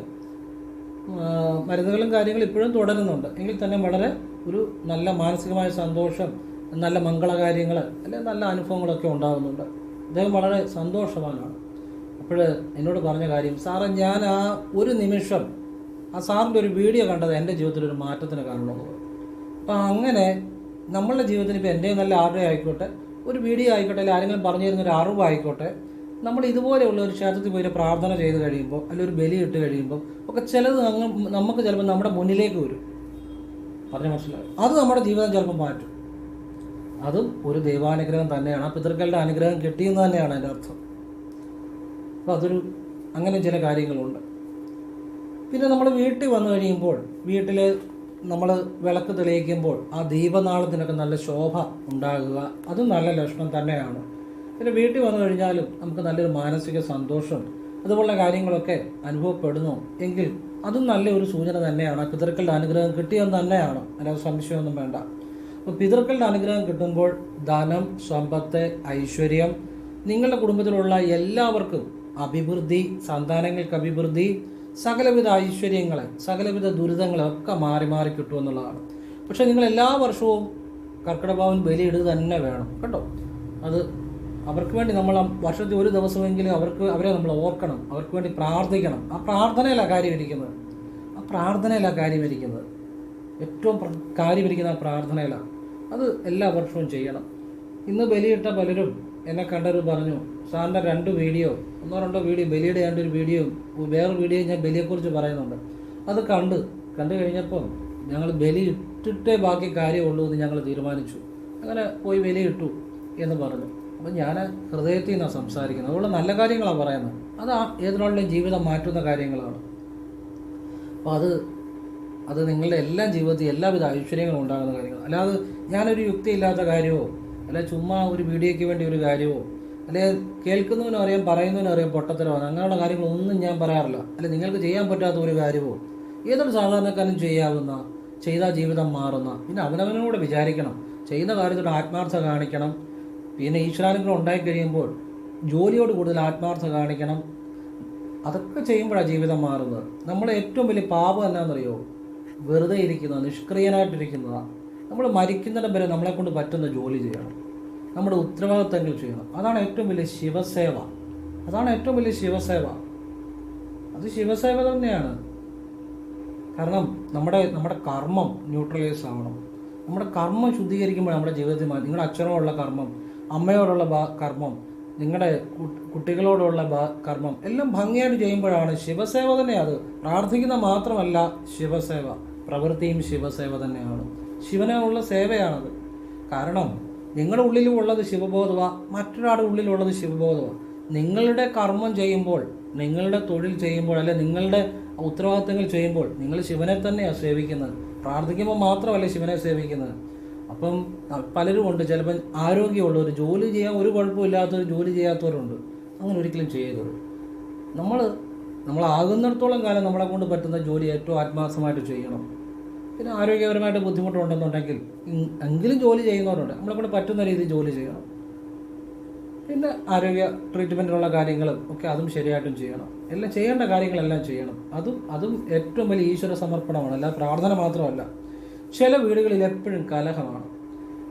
മരുന്നുകളും കാര്യങ്ങളും ഇപ്പോഴും തുടരുന്നുണ്ട്. എങ്കിൽ തന്നെ വളരെ ഒരു നല്ല മാനസികമായ സന്തോഷം നല്ല മംഗളകാര്യങ്ങൾ അല്ലെങ്കിൽ നല്ല അനുഭവങ്ങളൊക്കെ ഉണ്ടാകുന്നുണ്ട്. അദ്ദേഹം വളരെ സന്തോഷവാനാണ്. അപ്പോൾ എന്നോട് പറഞ്ഞ കാര്യം സാറേ ഞാൻ ആ ഒരു നിമിഷം ആ സാറിന്റെ ഒരു വീഡിയോ കണ്ടത് എന്റെ ജീവിതത്തിൽ ഒരു മാറ്റത്തിന് കാരണമുള്ളത്. അപ്പം അങ്ങനെ നമ്മളുടെ ജീവിതത്തിൽ ഇപ്പോൾ എന്റെ നല്ല ആരുടെ ആയിക്കോട്ടെ ഒരു വീഡിയോ ആയിക്കോട്ടെ അല്ലെങ്കിൽ ആരെങ്കിലും പറഞ്ഞു തരുന്ന ഒരു അറിവായിക്കോട്ടെ നമ്മൾ ഇതുപോലെയുള്ള ഒരു ക്ഷേത്രത്തിൽ പോയി പ്രാർത്ഥന ചെയ്ത് കഴിയുമ്പോൾ അല്ലെങ്കിൽ ഒരു ബലി ഇട്ട് കഴിയുമ്പോൾ ഒക്കെ ചിലത് നമുക്ക് ചിലപ്പോൾ നമ്മുടെ മുന്നിലേക്ക് വരും. പറഞ്ഞ മനസ്സിലായി? അത് നമ്മുടെ ജീവിതം ചിലപ്പോൾ മാറ്റും. അതും ഒരു ദൈവാനുഗ്രഹം തന്നെയാണ്. ആ പിതൃക്കളുടെ അനുഗ്രഹം കിട്ടിയെന്ന് തന്നെയാണ് അതിന്റെ അർത്ഥം. അപ്പോൾ അതൊരു അങ്ങനെ ചില കാര്യങ്ങളുണ്ട്. പിന്നെ നമ്മൾ വീട്ടിൽ വന്നു കഴിയുമ്പോൾ വീട്ടിൽ നമ്മൾ വിളക്ക് തെളിയിക്കുമ്പോൾ ആ ദീപനാളത്തിനൊക്കെ നല്ല ശോഭ ഉണ്ടാകുക അതും നല്ല ലക്ഷണം തന്നെയാണ്. പിന്നെ വീട്ടിൽ വന്നു കഴിഞ്ഞാലും നമുക്ക് നല്ലൊരു മാനസിക സന്തോഷം അതുപോലുള്ള കാര്യങ്ങളൊക്കെ അനുഭവപ്പെടുന്നു. എങ്കിൽ അതും നല്ലൊരു സൂചന തന്നെയാണ്. പിതൃക്കളുടെ അനുഗ്രഹം കിട്ടിയെന്ന് തന്നെയാണ്. അല്ലാതെ സംശയമൊന്നും വേണ്ട. അപ്പോൾ പിതൃക്കളുടെ അനുഗ്രഹം കിട്ടുമ്പോൾ ധനം സമ്പത്ത് ഐശ്വര്യം നിങ്ങളുടെ കുടുംബത്തിലുള്ള എല്ലാവർക്കും അഭിവൃദ്ധി സന്താനങ്ങൾക്ക് അഭിവൃദ്ധി സകലവിധ ഐശ്വര്യങ്ങളെ സകലവിധ ദുരിതങ്ങളെ ഒക്കെ മാറി മാറി കിട്ടുമെന്നുള്ളതാണ് പക്ഷേ നിങ്ങൾ എല്ലാ വർഷവും കർക്കിടഭാവൻ ബലിയിടുക തന്നെ വേണം കേട്ടോ? അത് അവർക്ക് വേണ്ടി നമ്മൾ വർഷത്തിൽ ഒരു ദിവസമെങ്കിലും അവർക്ക് അവരെ നമ്മൾ ഓർക്കണം അവർക്ക് വേണ്ടി പ്രാർത്ഥിക്കണം. ആ പ്രാർത്ഥനയിലാണ് കാര്യം ഇരിക്കുന്നത് ആ പ്രാർത്ഥനയിലാണ് കാര്യം ഇരിക്കുന്നത് ഏറ്റവും കാര്യമിരിക്കുന്ന ആ പ്രാർത്ഥനയിലാണ് അത് എല്ലാ വർഷവും ചെയ്യണം. ഇന്ന് ബലിയിട്ട പലരും എന്നെ കണ്ടവർ പറഞ്ഞു സാറിന്റെ രണ്ട് വീഡിയോ ഒന്നോ രണ്ടോ വീഡിയോ ബലിയുടെ ഒരു വീഡിയോ വേറൊരു വീഡിയോ ഞാൻ ബലിയെക്കുറിച്ച് പറയുന്നുണ്ട്. അത് കണ്ട് കണ്ടു കഴിഞ്ഞപ്പം ഞങ്ങൾ ബലി ഇട്ടിട്ടേ ബാക്കി കാര്യമുള്ളൂ എന്ന് ഞങ്ങൾ തീരുമാനിച്ചു. അങ്ങനെ പോയി ബലി ഇട്ടു എന്ന് പറഞ്ഞു. അപ്പം ഞാൻ ഹൃദയത്തിൽ നിന്നാണ് സംസാരിക്കുന്നത്. അതുകൊണ്ട് നല്ല കാര്യങ്ങളാണ് പറയുന്നത്. അത് ഏതൊരാളുടെയും ജീവിതം മാറ്റുന്ന കാര്യങ്ങളാണ്. അപ്പോൾ അത് അത് നിങ്ങളുടെ എല്ലാം ജീവിതത്തിൽ എല്ലാവിധ ഐശ്വര്യങ്ങളും ഉണ്ടാകുന്ന കാര്യങ്ങൾ അല്ലാതെ ഞാനൊരു യുക്തിയില്ലാത്ത കാര്യമോ അല്ലെ ചുമ്മാ ഒരു വീഡിയോയ്ക്ക് വേണ്ടി ഒരു കാര്യമോ അല്ലെ കേൾക്കുന്നവനും അറിയാം പറയുന്നവനും അറിയാം പൊട്ടത്തരമാണ്. അങ്ങനെയുള്ള കാര്യങ്ങളൊന്നും ഞാൻ പറയാറില്ല. അല്ലെ നിങ്ങൾക്ക് ചെയ്യാൻ പറ്റാത്ത ഒരു കാര്യമോ ഏതൊരു സാധാരണക്കാരനും ചെയ്യാവുന്ന ചെയ്താൽ ജീവിതം മാറുന്ന പിന്നെ അവനവനോട് വിചാരിക്കണം. ചെയ്യുന്ന കാര്യത്തോട് ആത്മാർത്ഥ കാണിക്കണം. പിന്നെ ഈശ്വരാനുഗ്രഹം ഉണ്ടായി കഴിയുമ്പോൾ ജോലിയോട് കൂടുതൽ ആത്മാർത്ഥ കാണിക്കണം. അതൊക്കെ ചെയ്യുമ്പോഴാണ് ജീവിതം മാറുന്നത്. നമ്മളെ ഏറ്റവും വലിയ പാപം എന്നാണെന്നറിയോ വെറുതെ ഇരിക്കുന്നത് നിഷ്ക്രിയനായിട്ടിരിക്കുന്നതാണ് നമ്മൾ മരിക്കുന്നിടം വരെ നമ്മളെ കൊണ്ട് പറ്റുന്ന ജോലി ചെയ്യണം. നമ്മുടെ ഉത്തരവാദിത്തങ്ങൾ ചെയ്യണം. അതാണ് ഏറ്റവും വലിയ ശിവസേവ. അതാണ് ഏറ്റവും വലിയ ശിവസേവ. അത് ശിവസേവ തന്നെയാണ്. കാരണം നമ്മുടെ നമ്മുടെ കർമ്മം ന്യൂട്രലൈസ് ആവണം. നമ്മുടെ കർമ്മം ശുദ്ധീകരിക്കുമ്പോൾ നമ്മുടെ ജീവിതത്തിൽ നിങ്ങളുടെ അച്ഛനോടുള്ള കർമ്മം അമ്മയോടുള്ള കർമ്മം നിങ്ങളുടെ കുട്ടികളോടുള്ള കർമ്മം എല്ലാം ഭംഗിയായിട്ട് ചെയ്യുമ്പോഴാണ് ശിവസേവ തന്നെ അത് പ്രാർത്ഥിക്കുന്ന മാത്രമല്ല ശിവസേവ. പ്രവൃത്തിയും ശിവസേവ തന്നെയാണ്. ശിവനുള്ള സേവയാണത്. കാരണം നിങ്ങളുടെ ഉള്ളിലും ഉള്ളത് ശിവബോധവ മറ്റൊരാളുടെ ഉള്ളിലുള്ളത് ശിവബോധവ നിങ്ങളുടെ കർമ്മം ചെയ്യുമ്പോൾ നിങ്ങളുടെ തൊഴിൽ ചെയ്യുമ്പോൾ അല്ലെ നിങ്ങളുടെ ഉത്തരവാദിത്തങ്ങൾ ചെയ്യുമ്പോൾ നിങ്ങൾ ശിവനെ തന്നെയാണ് സേവിക്കുന്നത്. പ്രാർത്ഥിക്കുമ്പോൾ മാത്രമല്ല ശിവനെ സേവിക്കുന്നത്. അപ്പം പലരും ഉണ്ട് ചിലപ്പം ആരോഗ്യമുള്ളവർ ജോലി ചെയ്യാൻ ഒരു കുഴപ്പമില്ലാത്തവർ ജോലി ചെയ്യാത്തവരുണ്ട്. അങ്ങനെ ഒരിക്കലും ചെയ്യരുത്. നമ്മൾ നമ്മളാകുന്നിടത്തോളം കാലം നമ്മളെ കൊണ്ട് പറ്റുന്ന ജോലി ഏറ്റവും ആത്മാർത്ഥമായിട്ട് ചെയ്യണം. പിന്നെ ആരോഗ്യപരമായിട്ട് ബുദ്ധിമുട്ടുണ്ടെന്നുണ്ടെങ്കിൽ എങ്കിലും ജോലി ചെയ്യുന്നവരുണ്ട്. നമ്മളെ കൊണ്ട് പറ്റുന്ന രീതിയിൽ ജോലി ചെയ്യണം. പിന്നെ ആരോഗ്യ ട്രീറ്റ്മെന്റിനുള്ള കാര്യങ്ങളും ഒക്കെ അതും ശരിയായിട്ടും ചെയ്യണം. എല്ലാം ചെയ്യേണ്ട കാര്യങ്ങളെല്ലാം ചെയ്യണം. അതും അതും ഏറ്റവും വലിയ ഈശ്വര സമർപ്പണമാണ്. അല്ലാതെ പ്രാർത്ഥന മാത്രമല്ല. ചില വീടുകളിൽ എപ്പോഴും കലഹമാണ്.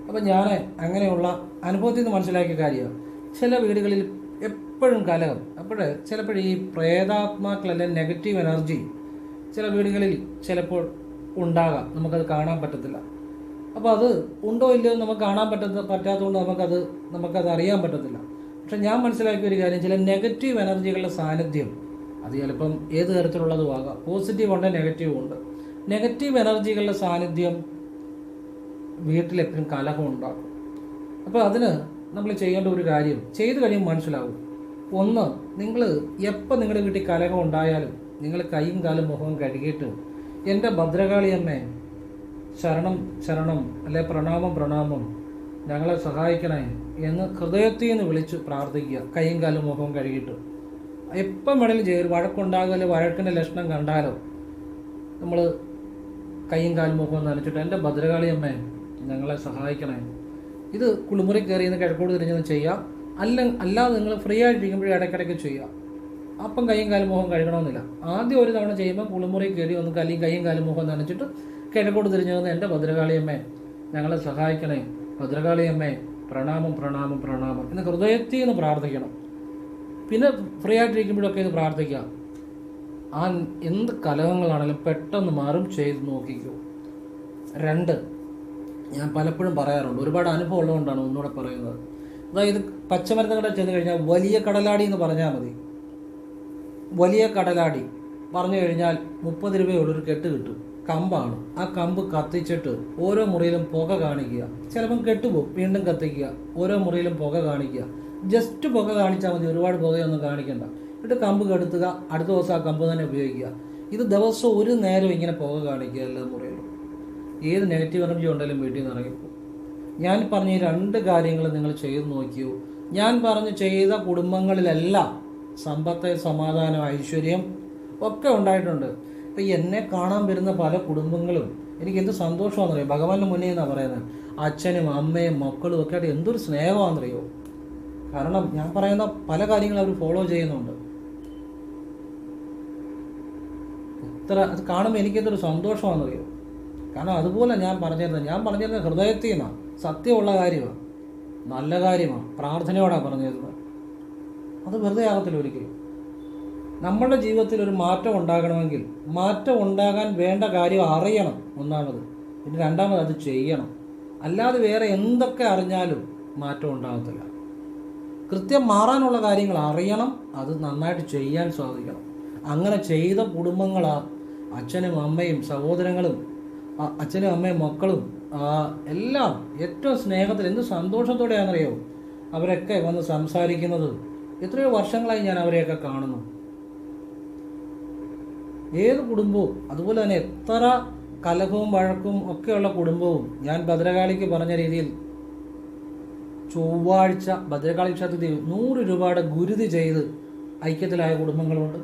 അപ്പം ഞാൻ അങ്ങനെയുള്ള അനുഭവത്തിൽ നിന്ന് മനസ്സിലാക്കിയ കാര്യമാണ് ചില വീടുകളിൽ എപ്പോഴും കലഹം. അപ്പോൾ ചിലപ്പോൾ ഈ പ്രേതാത്മാക്കളല്ലെ നെഗറ്റീവ് എനർജി ചില വീടുകളിൽ ചിലപ്പോൾ ഉണ്ടാകാം. നമുക്കത് കാണാൻ പറ്റത്തില്ല. അപ്പോൾ അത് ഉണ്ടോ ഇല്ലയോ നമുക്ക് കാണാൻ പറ്റാത്ത പറ്റാത്തതുകൊണ്ട് നമുക്കത് നമുക്കത് അറിയാൻ പറ്റത്തില്ല. പക്ഷെ ഞാൻ മനസ്സിലാക്കിയ ഒരു കാര്യം ചില നെഗറ്റീവ് എനർജികളുടെ സാന്നിധ്യം അത് ചിലപ്പം ഏത് തരത്തിലുള്ളതും ആകാം. പോസിറ്റീവ് ഉണ്ട് നെഗറ്റീവ് ഉണ്ട്. നെഗറ്റീവ് എനർജികളുടെ സാന്നിധ്യം വീട്ടിലെപ്പോഴും കലഹം ഉണ്ടാക്കും. അപ്പോൾ അതിന് നമ്മൾ ചെയ്യേണ്ട ഒരു കാര്യം ചെയ്തു കഴിയുമ്പോൾ മനസ്സിലാവും. ഒന്ന് നിങ്ങൾ എപ്പോൾ നിങ്ങളുടെ വീട്ടിൽ കലഹം ഉണ്ടായാലും നിങ്ങൾ കൈയും കാലും മുഖവും കഴുകിയിട്ട് എന്റെ ഭദ്രകാളിയമ്മേ ശരണം ശരണം അല്ലെ പ്രണാമം പ്രണാമം. ഞങ്ങളെ സഹായിക്കണേ എന്ന് ഹൃദയത്തിൽ നിന്ന് വിളിച്ച് പ്രാർത്ഥിക്കുക. കൈയും കാലും മുഖവും കഴുകിയിട്ട്. എപ്പം വേണമെങ്കിലും ചെയ്യും. അല്ലെങ്കിൽ വഴക്കിന്റെ ലക്ഷണം കണ്ടാലോ? നമ്മൾ കൈയും കാലും മുഖവും നനച്ചിട്ട് എന്റെ ഭദ്രകാളിയമ്മേ ഞങ്ങളെ സഹായിക്കണേ. ഇത് കുളിമുറി കയറി നിന്ന് കിഴക്കോട് തിരിഞ്ഞൊന്ന് ചെയ്യാം. അല്ല അല്ലാതെ നിങ്ങൾ ഫ്രീ ആയിട്ടിരിക്കുമ്പോഴേ ഇടയ്ക്കിടയ്ക്ക് ചെയ്യാം. അപ്പം കൈയും കാലും മുഖം കഴുകണമെന്നില്ല. ആദ്യം ഒരു തവണ ചെയ്യുമ്പോൾ കുളിമുറി കയറി ഒന്ന് കല്ലിയും കൈയും കാലും മുഖം നനച്ചിട്ട് കിഴക്കോട് തിരിഞ്ഞു വന്ന് എന്റെ ഭദ്രകാളിയമ്മേ ഞങ്ങളെ സഹായിക്കണേ. ഭദ്രകാളിയമ്മേ പ്രണാമം പ്രണാമം പ്രണാമം എന്ന് ഹൃദയത്തിൽ നിന്ന് പ്രാർത്ഥിക്കണം. പിന്നെ ഫ്രീ ആയിട്ടിരിക്കുമ്പോഴൊക്കെ ഇത് പ്രാർത്ഥിക്കാം ആ എന്ത് കലഹങ്ങളാണെങ്കിലും പെട്ടെന്ന് മാറും ചെയ്ത് നോക്കിക്കൂ. രണ്ട് ഞാൻ പലപ്പോഴും പറയാറുണ്ട് ഒരുപാട് അനുഭവം ഉള്ളതുകൊണ്ടാണ് ഒന്നുകൂടെ പറയുന്നത്. അതായത് പച്ചമരുന്നുകളെ ചെന്ന് കഴിഞ്ഞാൽ വലിയ കടലാടി എന്ന് പറഞ്ഞാൽ മതി. വലിയ കടലാടി. പറഞ്ഞു കഴിഞ്ഞാൽ മുപ്പത് രൂപയുള്ളൊരു കെട്ട് കിട്ടും. കമ്പാണ്. ആ കമ്പ് കത്തിച്ചിട്ട് ഓരോ മുറിയിലും പുക കാണിക്കുക. ചിലപ്പം കെട്ടുപോകും. വീണ്ടും കത്തിക്കുക. ഓരോ മുറിയിലും പുക കാണിക്കുക. ജസ്റ്റ് പുക കാണിച്ചാൽ മതി. ഒരുപാട് പുകയൊന്നും കാണിക്കണ്ട. എന്നിട്ട് കമ്പ് കെടുത്തുക. അടുത്ത ദിവസം ആ കമ്പ് തന്നെ ഉപയോഗിക്കുക. ഇത് ദിവസം ഒരു നേരം ഇങ്ങനെ പുക കാണിക്കുക എല്ലാ മുറിയിലും. ഏത് നെഗറ്റീവ് എനർജി ഉണ്ടെങ്കിലും വീട്ടിൽ നിന്ന് ഇറങ്ങിപ്പോകും ഞാൻ പറഞ്ഞ രണ്ട് കാര്യങ്ങൾ നിങ്ങൾ ചെയ്ത് നോക്കിയോ? ഞാൻ പറഞ്ഞു ചെയ്ത കുടുംബങ്ങളിലെല്ലാം സമ്പത്ത് സമാധാനം ഐശ്വര്യം ഒക്കെ ഉണ്ടായിട്ടുണ്ട്. ഇപ്പം എന്നെ കാണാൻ വരുന്ന പല കുടുംബങ്ങളും എനിക്ക് എന്ത് സന്തോഷമാണെന്നറിയോ? ഭഗവാന്റെ മുന്നേ എന്നാണ് പറയുന്നത് അച്ഛനും അമ്മയും മക്കളും ഒക്കെ ആയിട്ട് എന്തൊരു സ്നേഹമാണെന്നറിയോ? കാരണം ഞാൻ പറയുന്ന പല കാര്യങ്ങളും അവർ ഫോളോ ചെയ്യുന്നുണ്ട്. ഇത്ര അത് കാണുമ്പോൾ എനിക്ക് എനിക്കെന്തൊരു സന്തോഷമാണെന്നറിയോ? കാരണം അതുപോലെ ഞാൻ പറഞ്ഞിരുന്നത് ഞാൻ പറഞ്ഞിരുന്നത് ഹൃദയത്തിൽ നിന്നാണ് സത്യമുള്ള കാര്യമാണ് നല്ല കാര്യമാണ് പ്രാർത്ഥനയോടാണ് പറഞ്ഞിരുന്നത്. അത് വെറുതെ ആകത്തില്ല ഒരിക്കലും. നമ്മളുടെ ജീവിതത്തിൽ ഒരു മാറ്റം ഉണ്ടാകണമെങ്കിൽ മാറ്റം ഉണ്ടാകാൻ വേണ്ട കാര്യം അറിയണം ഒന്നാമത്. പിന്നെ രണ്ടാമത് അത് ചെയ്യണം. അല്ലാതെ വേറെ എന്തൊക്കെ അറിഞ്ഞാലും മാറ്റം ഉണ്ടാകത്തില്ല. കൃത്യം മാറാനുള്ള കാര്യങ്ങൾ അറിയണം അത് നന്നായിട്ട് ചെയ്യാൻ സാധിക്കണം. അങ്ങനെ ചെയ്ത കുടുംബങ്ങളാ അച്ഛനും അമ്മയും സഹോദരങ്ങളും അച്ഛനും അമ്മയും മക്കളും എല്ലാം ഏറ്റവും സ്നേഹത്തിൽ എന്ത് സന്തോഷത്തോടെയാണെന്നറിയോ? അവരൊക്കെ വന്ന് സംസാരിക്കുന്നത് എത്രയോ വർഷങ്ങളായി ഞാൻ അവരെയൊക്കെ കാണുന്നു. ഏത് കുടുംബവും അതുപോലെ തന്നെ എത്ര കലഹവും വഴക്കും ഒക്കെയുള്ള കുടുംബവും ഞാൻ ഭദ്രകാളിക്ക് പറഞ്ഞ രീതിയിൽ ചൊവ്വാഴ്ച ഭദ്രകാളി ക്ഷേത്രത്തിൽ നൂറ് രൂപയുടെ ഗുരുതി ചെയ്ത് ഐക്യത്തിലായ കുടുംബങ്ങളുണ്ട്.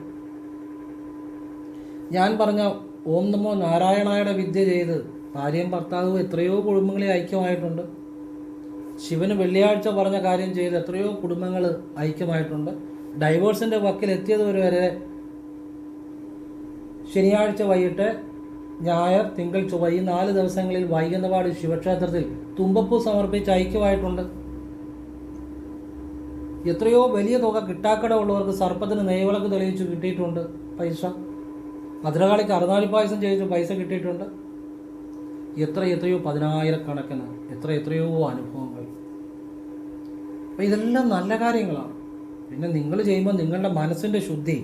ഞാൻ പറഞ്ഞ ഓം നമോ നാരായണായുടെ വിദ്യ ചെയ്ത് ഭാര്യയും ഭർത്താവും എത്രയോ കുടുംബങ്ങളെ ഐക്യമായിട്ടുണ്ട്. ശിവന് വെള്ളിയാഴ്ച പറഞ്ഞ കാര്യം ചെയ്ത് എത്രയോ കുടുംബങ്ങൾ ഐക്യമായിട്ടുണ്ട്. ഡൈവോഴ്സിന്റെ എത്തിയതുവരെ വരെ ശനിയാഴ്ച വൈകിട്ട് ഞായർ തിങ്കൾ ചൊവ്വ ഈ നാല് ദിവസങ്ങളിൽ വൈകുന്നപാട് ശിവക്ഷേത്രത്തിൽ തുമ്പപ്പൂ സമർപ്പിച്ച് ഐക്യമായിട്ടുണ്ട്. എത്രയോ വലിയ തുക കിട്ടാക്കട ഉള്ളവർക്ക് സർപ്പത്തിന് നെയ്വിളക്ക് തെളിയിച്ച് കിട്ടിയിട്ടുണ്ട് പൈസ. ഭദ്രകാളിക്ക് അറുനാഴി പായസം ചെയ്ത് പൈസ കിട്ടിയിട്ടുണ്ട്. എത്ര എത്രയോ പതിനായിരക്കണക്കിന് എത്ര എത്രയോ അനുഭവങ്ങൾ. അപ്പം ഇതെല്ലാം നല്ല കാര്യങ്ങളാണ്. പിന്നെ നിങ്ങൾ ചെയ്യുമ്പോൾ നിങ്ങളുടെ മനസ്സിന്റെ ശുദ്ധി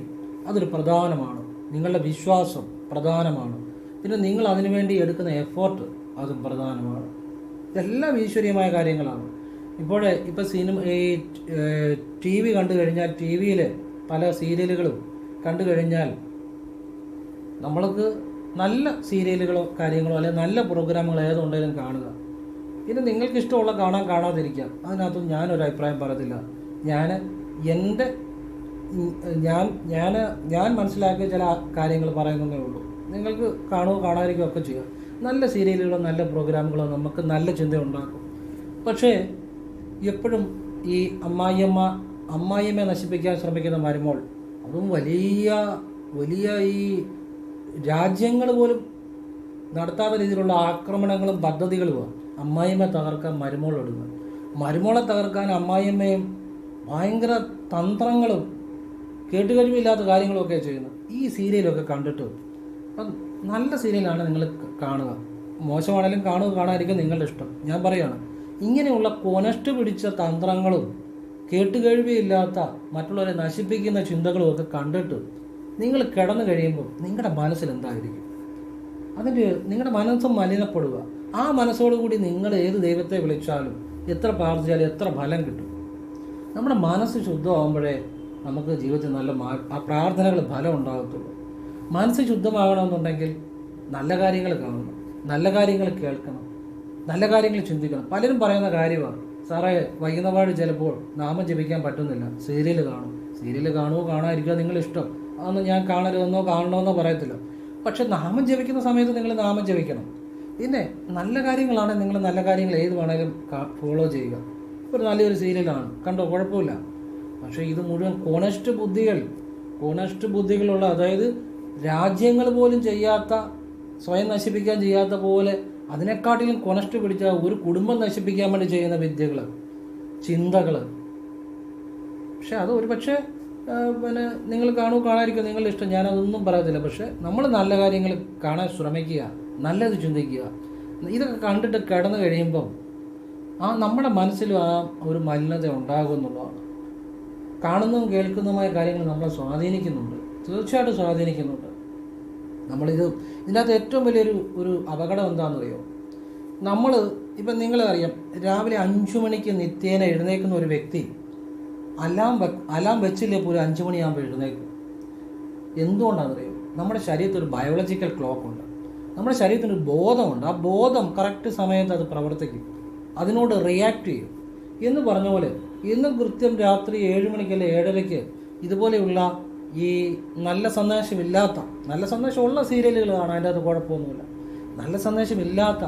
അതൊരു പ്രധാനമാണ്. നിങ്ങളുടെ വിശ്വാസം പ്രധാനമാണ്. പിന്നെ നിങ്ങൾ അതിനുവേണ്ടി എടുക്കുന്ന എഫോർട്ട് അതും പ്രധാനമാണ്. ഇതെല്ലാം ഈശ്വരീയമായ കാര്യങ്ങളാണ്. ഇപ്പോൾ ഇപ്പോൾ സിനിമ ഈ ടി വി കണ്ടു കഴിഞ്ഞാൽ ടി വിയിൽ പല സീരിയലുകളും കണ്ടു കഴിഞ്ഞാൽ നമ്മൾക്ക് നല്ല സീരിയലുകളോ കാര്യങ്ങളോ അല്ലെങ്കിൽ നല്ല പ്രോഗ്രാമുകൾ ഏതുണ്ടെങ്കിലും കാണുക. പിന്നെ നിങ്ങൾക്ക് ഇഷ്ടമുള്ള കാണാൻ കാണാതിരിക്കാം. അതിനകത്തും ഞാനൊരു അഭിപ്രായം പറയത്തില്ല. ഞാൻ എന്റെ ഞാൻ ഞാൻ ഞാൻ മനസ്സിലാക്കിയ ചില കാര്യങ്ങൾ പറയുന്നതേ ഉള്ളൂ. നിങ്ങൾക്ക് കാണുകയോ കാണാതിരിക്കുകയോ ഒക്കെ ചെയ്യാം. നല്ല സീരിയലുകളോ നല്ല പ്രോഗ്രാമുകളോ നമുക്ക് നല്ല ചിന്ത ഉണ്ടാക്കും പക്ഷേ എപ്പോഴും ഈ അമ്മായിയമ്മ അമ്മായിയമ്മയെ നശിപ്പിക്കാൻ ശ്രമിക്കുന്ന മരുമോൾ അതും വലിയ വലിയ ഈ രാജ്യങ്ങൾ പോലും നടത്താത്ത രീതിയിലുള്ള ആക്രമണങ്ങളും പദ്ധതികളുമാണ്. അമ്മായിയമ്മയെ തകർക്കാൻ എടുക്കുക മരുമോളെ തകർക്കാൻ അമ്മായിയമ്മയും ഭയങ്കര തന്ത്രങ്ങളും കേട്ടുകഴിവില്ലാത്ത കാര്യങ്ങളൊക്കെ ചെയ്യുന്നു. ഈ സീരിയലൊക്കെ കണ്ടിട്ട് അപ്പം നല്ല സീരിയലാണ് നിങ്ങൾ കാണുക. മോശമാണെങ്കിലും കാണുക കാണാതിരിക്കും നിങ്ങളുടെ ഇഷ്ടം. ഞാൻ പറയുകയാണ് ഇങ്ങനെയുള്ള കൊനഷ്ട പിടിച്ച തന്ത്രങ്ങളും കേട്ടുകഴിവില്ലാത്ത മറ്റുള്ളവരെ നശിപ്പിക്കുന്ന ചിന്തകളും ഒക്കെ കണ്ടിട്ട് നിങ്ങൾ കിടന്നു കഴിയുമ്പോൾ നിങ്ങളുടെ മനസ്സിൽ എന്തായിരിക്കും? അതിന്റെ നിങ്ങളുടെ മനസ്സ് മലിനപ്പെടുക. ആ മനസ്സോടുകൂടി നിങ്ങൾ ഏത് ദൈവത്തെ വിളിച്ചാലും എത്ര പ്രാർത്ഥിച്ചാലും എത്ര ഫലം കിട്ടും. നമ്മുടെ മനസ്സ് ശുദ്ധമാകുമ്പോഴേ നമുക്ക് ജീവിതത്തിൽ നല്ല മാ ആ പ്രാർത്ഥനകൾ ഫലം ഉണ്ടാകത്തുള്ളൂ. മനസ്സ് ശുദ്ധമാകണമെന്നുണ്ടെങ്കിൽ നല്ല കാര്യങ്ങൾ കാണണം നല്ല കാര്യങ്ങൾ കേൾക്കണം നല്ല കാര്യങ്ങൾ ചിന്തിക്കണം. പലരും പറയുന്ന കാര്യമാണ് സാറേ വൈകുന്നപാട് ചിലപ്പോൾ നാമം ജപിക്കാൻ പറ്റുന്നില്ല. സീരിയൽ കാണും. സീരിയൽ കാണുമോ കാണാതിരിക്കുക നിങ്ങൾ ഇഷ്ടം അതൊന്നും ഞാൻ കാണരുതെന്നോ കാണണമെന്നോ പറയത്തില്ല. പക്ഷെ നാമം ജപിക്കുന്ന സമയത്ത് നിങ്ങൾ നാമം ജപിക്കണം. പിന്നെ നല്ല കാര്യങ്ങളാണ് നിങ്ങൾ നല്ല കാര്യങ്ങൾ ഏത് വേണേലും ഫോളോ ചെയ്യുക. ഒരു നല്ലൊരു സീരിയലാണ് കണ്ടോ? കുഴപ്പമില്ല. പക്ഷേ ഇത് മുഴുവൻ കോണസ്റ്റ് ബുദ്ധികൾ കോണസ്റ്റ് ബുദ്ധികളുള്ള അതായത് രാജ്യങ്ങൾ പോലും ചെയ്യാത്ത സ്വയം നശിപ്പിക്കാൻ ചെയ്യാത്ത പോലെ അതിനെക്കാട്ടിലും കൊണസ്റ്റ് പിടിച്ച ഒരു കുടുംബം നശിപ്പിക്കാൻ വേണ്ടി ചെയ്യുന്ന വിദ്യകൾ ചിന്തകൾ പക്ഷെ അത് ഒരു പക്ഷേ പിന്നെ നിങ്ങൾ കാണൂ കാണാതിരിക്കും നിങ്ങളുടെ ഇഷ്ടം. ഞാനതൊന്നും പറയത്തില്ല പക്ഷേ നമ്മൾ നല്ല കാര്യങ്ങൾ കാണാൻ ശ്രമിക്കുക. നല്ലത് ചിന്തിക്കുക. ഇതൊക്കെ കണ്ടിട്ട് കിടന്നു കഴിയുമ്പം ആ നമ്മുടെ മനസ്സിലും ആ ഒരു മലിനത ഉണ്ടാകുമെന്നുള്ളതാണ് കാണുന്നതും കേൾക്കുന്നതുമായ കാര്യങ്ങൾ നമ്മളെ സ്വാധീനിക്കുന്നുണ്ട്. തീർച്ചയായിട്ടും സ്വാധീനിക്കുന്നുണ്ട്. നമ്മളിത് ഇതിനകത്ത് ഏറ്റവും വലിയൊരു ഒരു അപകടം എന്താണെന്നറിയോ? നമ്മൾ ഇപ്പം നിങ്ങളറിയാം രാവിലെ അഞ്ചു മണിക്ക് നിത്യേന എഴുന്നേൽക്കുന്ന ഒരു വ്യക്തി അലാം അലാം വെച്ചില്ലേ പോലും അഞ്ചു മണിയാകുമ്പോൾ എഴുന്നേക്കും എന്തുകൊണ്ടാണെന്നറിയോ? നമ്മുടെ ശരീരത്തിൽ ഒരു ബയോളജിക്കൽ ക്ലോക്ക് ഉണ്ട്. നമ്മുടെ ശരീരത്തിന് ഒരു ബോധമുണ്ട്. ആ ബോധം കറക്റ്റ് സമയത്ത് അത് പ്രവർത്തിക്കും. അതിനോട് റിയാക്ട് ചെയ്യും. എന്ന് പറഞ്ഞ പോലെ ഇന്ന് കൃത്യം രാത്രി ഏഴ് മണിക്കല്ലേ ഏഴരയ്ക്ക് ഇതുപോലെയുള്ള ഈ നല്ല സന്ദേശമില്ലാത്ത നല്ല സന്ദേശമുള്ള സീരിയലുകൾ കാണാം അതിന്റെ അത് കുഴപ്പമൊന്നുമില്ല. നല്ല സന്ദേശമില്ലാത്ത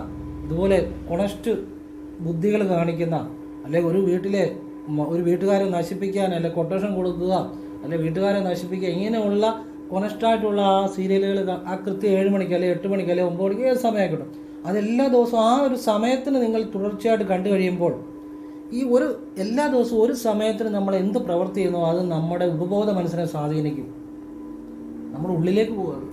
ഇതുപോലെ കൊണസ്റ്റ് ബുദ്ധികൾ കാണിക്കുന്ന അല്ലെങ്കിൽ ഒരു വീട്ടിലെ ഒരു വീട്ടുകാരെ നശിപ്പിക്കാൻ അല്ലെ കൊട്ടേഷൻ കൊടുക്കുക അല്ലെ വീട്ടുകാരെ നശിപ്പിക്കുക ഇങ്ങനെയുള്ള കൊണസ്റ്റായിട്ടുള്ള ആ സീരിയലുകൾ ആ കൃത്യം ഏഴ് മണിക്ക് അല്ലെങ്കിൽ എട്ട് മണിക്ക് അല്ലെങ്കിൽ ഒമ്പത് മണിക്ക് ഏത് സമയം കിട്ടും? അതെല്ലാ ദിവസവും ആ ഒരു സമയത്തിന് നിങ്ങൾ തുടർച്ചയായിട്ട് കണ്ടു കഴിയുമ്പോൾ ഈ ഒരു എല്ലാ ദിവസവും ഒരു സമയത്തിന് നമ്മൾ എന്ത് പ്രവൃത്തി ചെയ്യുന്നോ അത് നമ്മുടെ ഉപബോധ മനസ്സിനെ സ്വാധീനിക്കും. നമ്മൾ ഉള്ളിലേക്ക് പോകും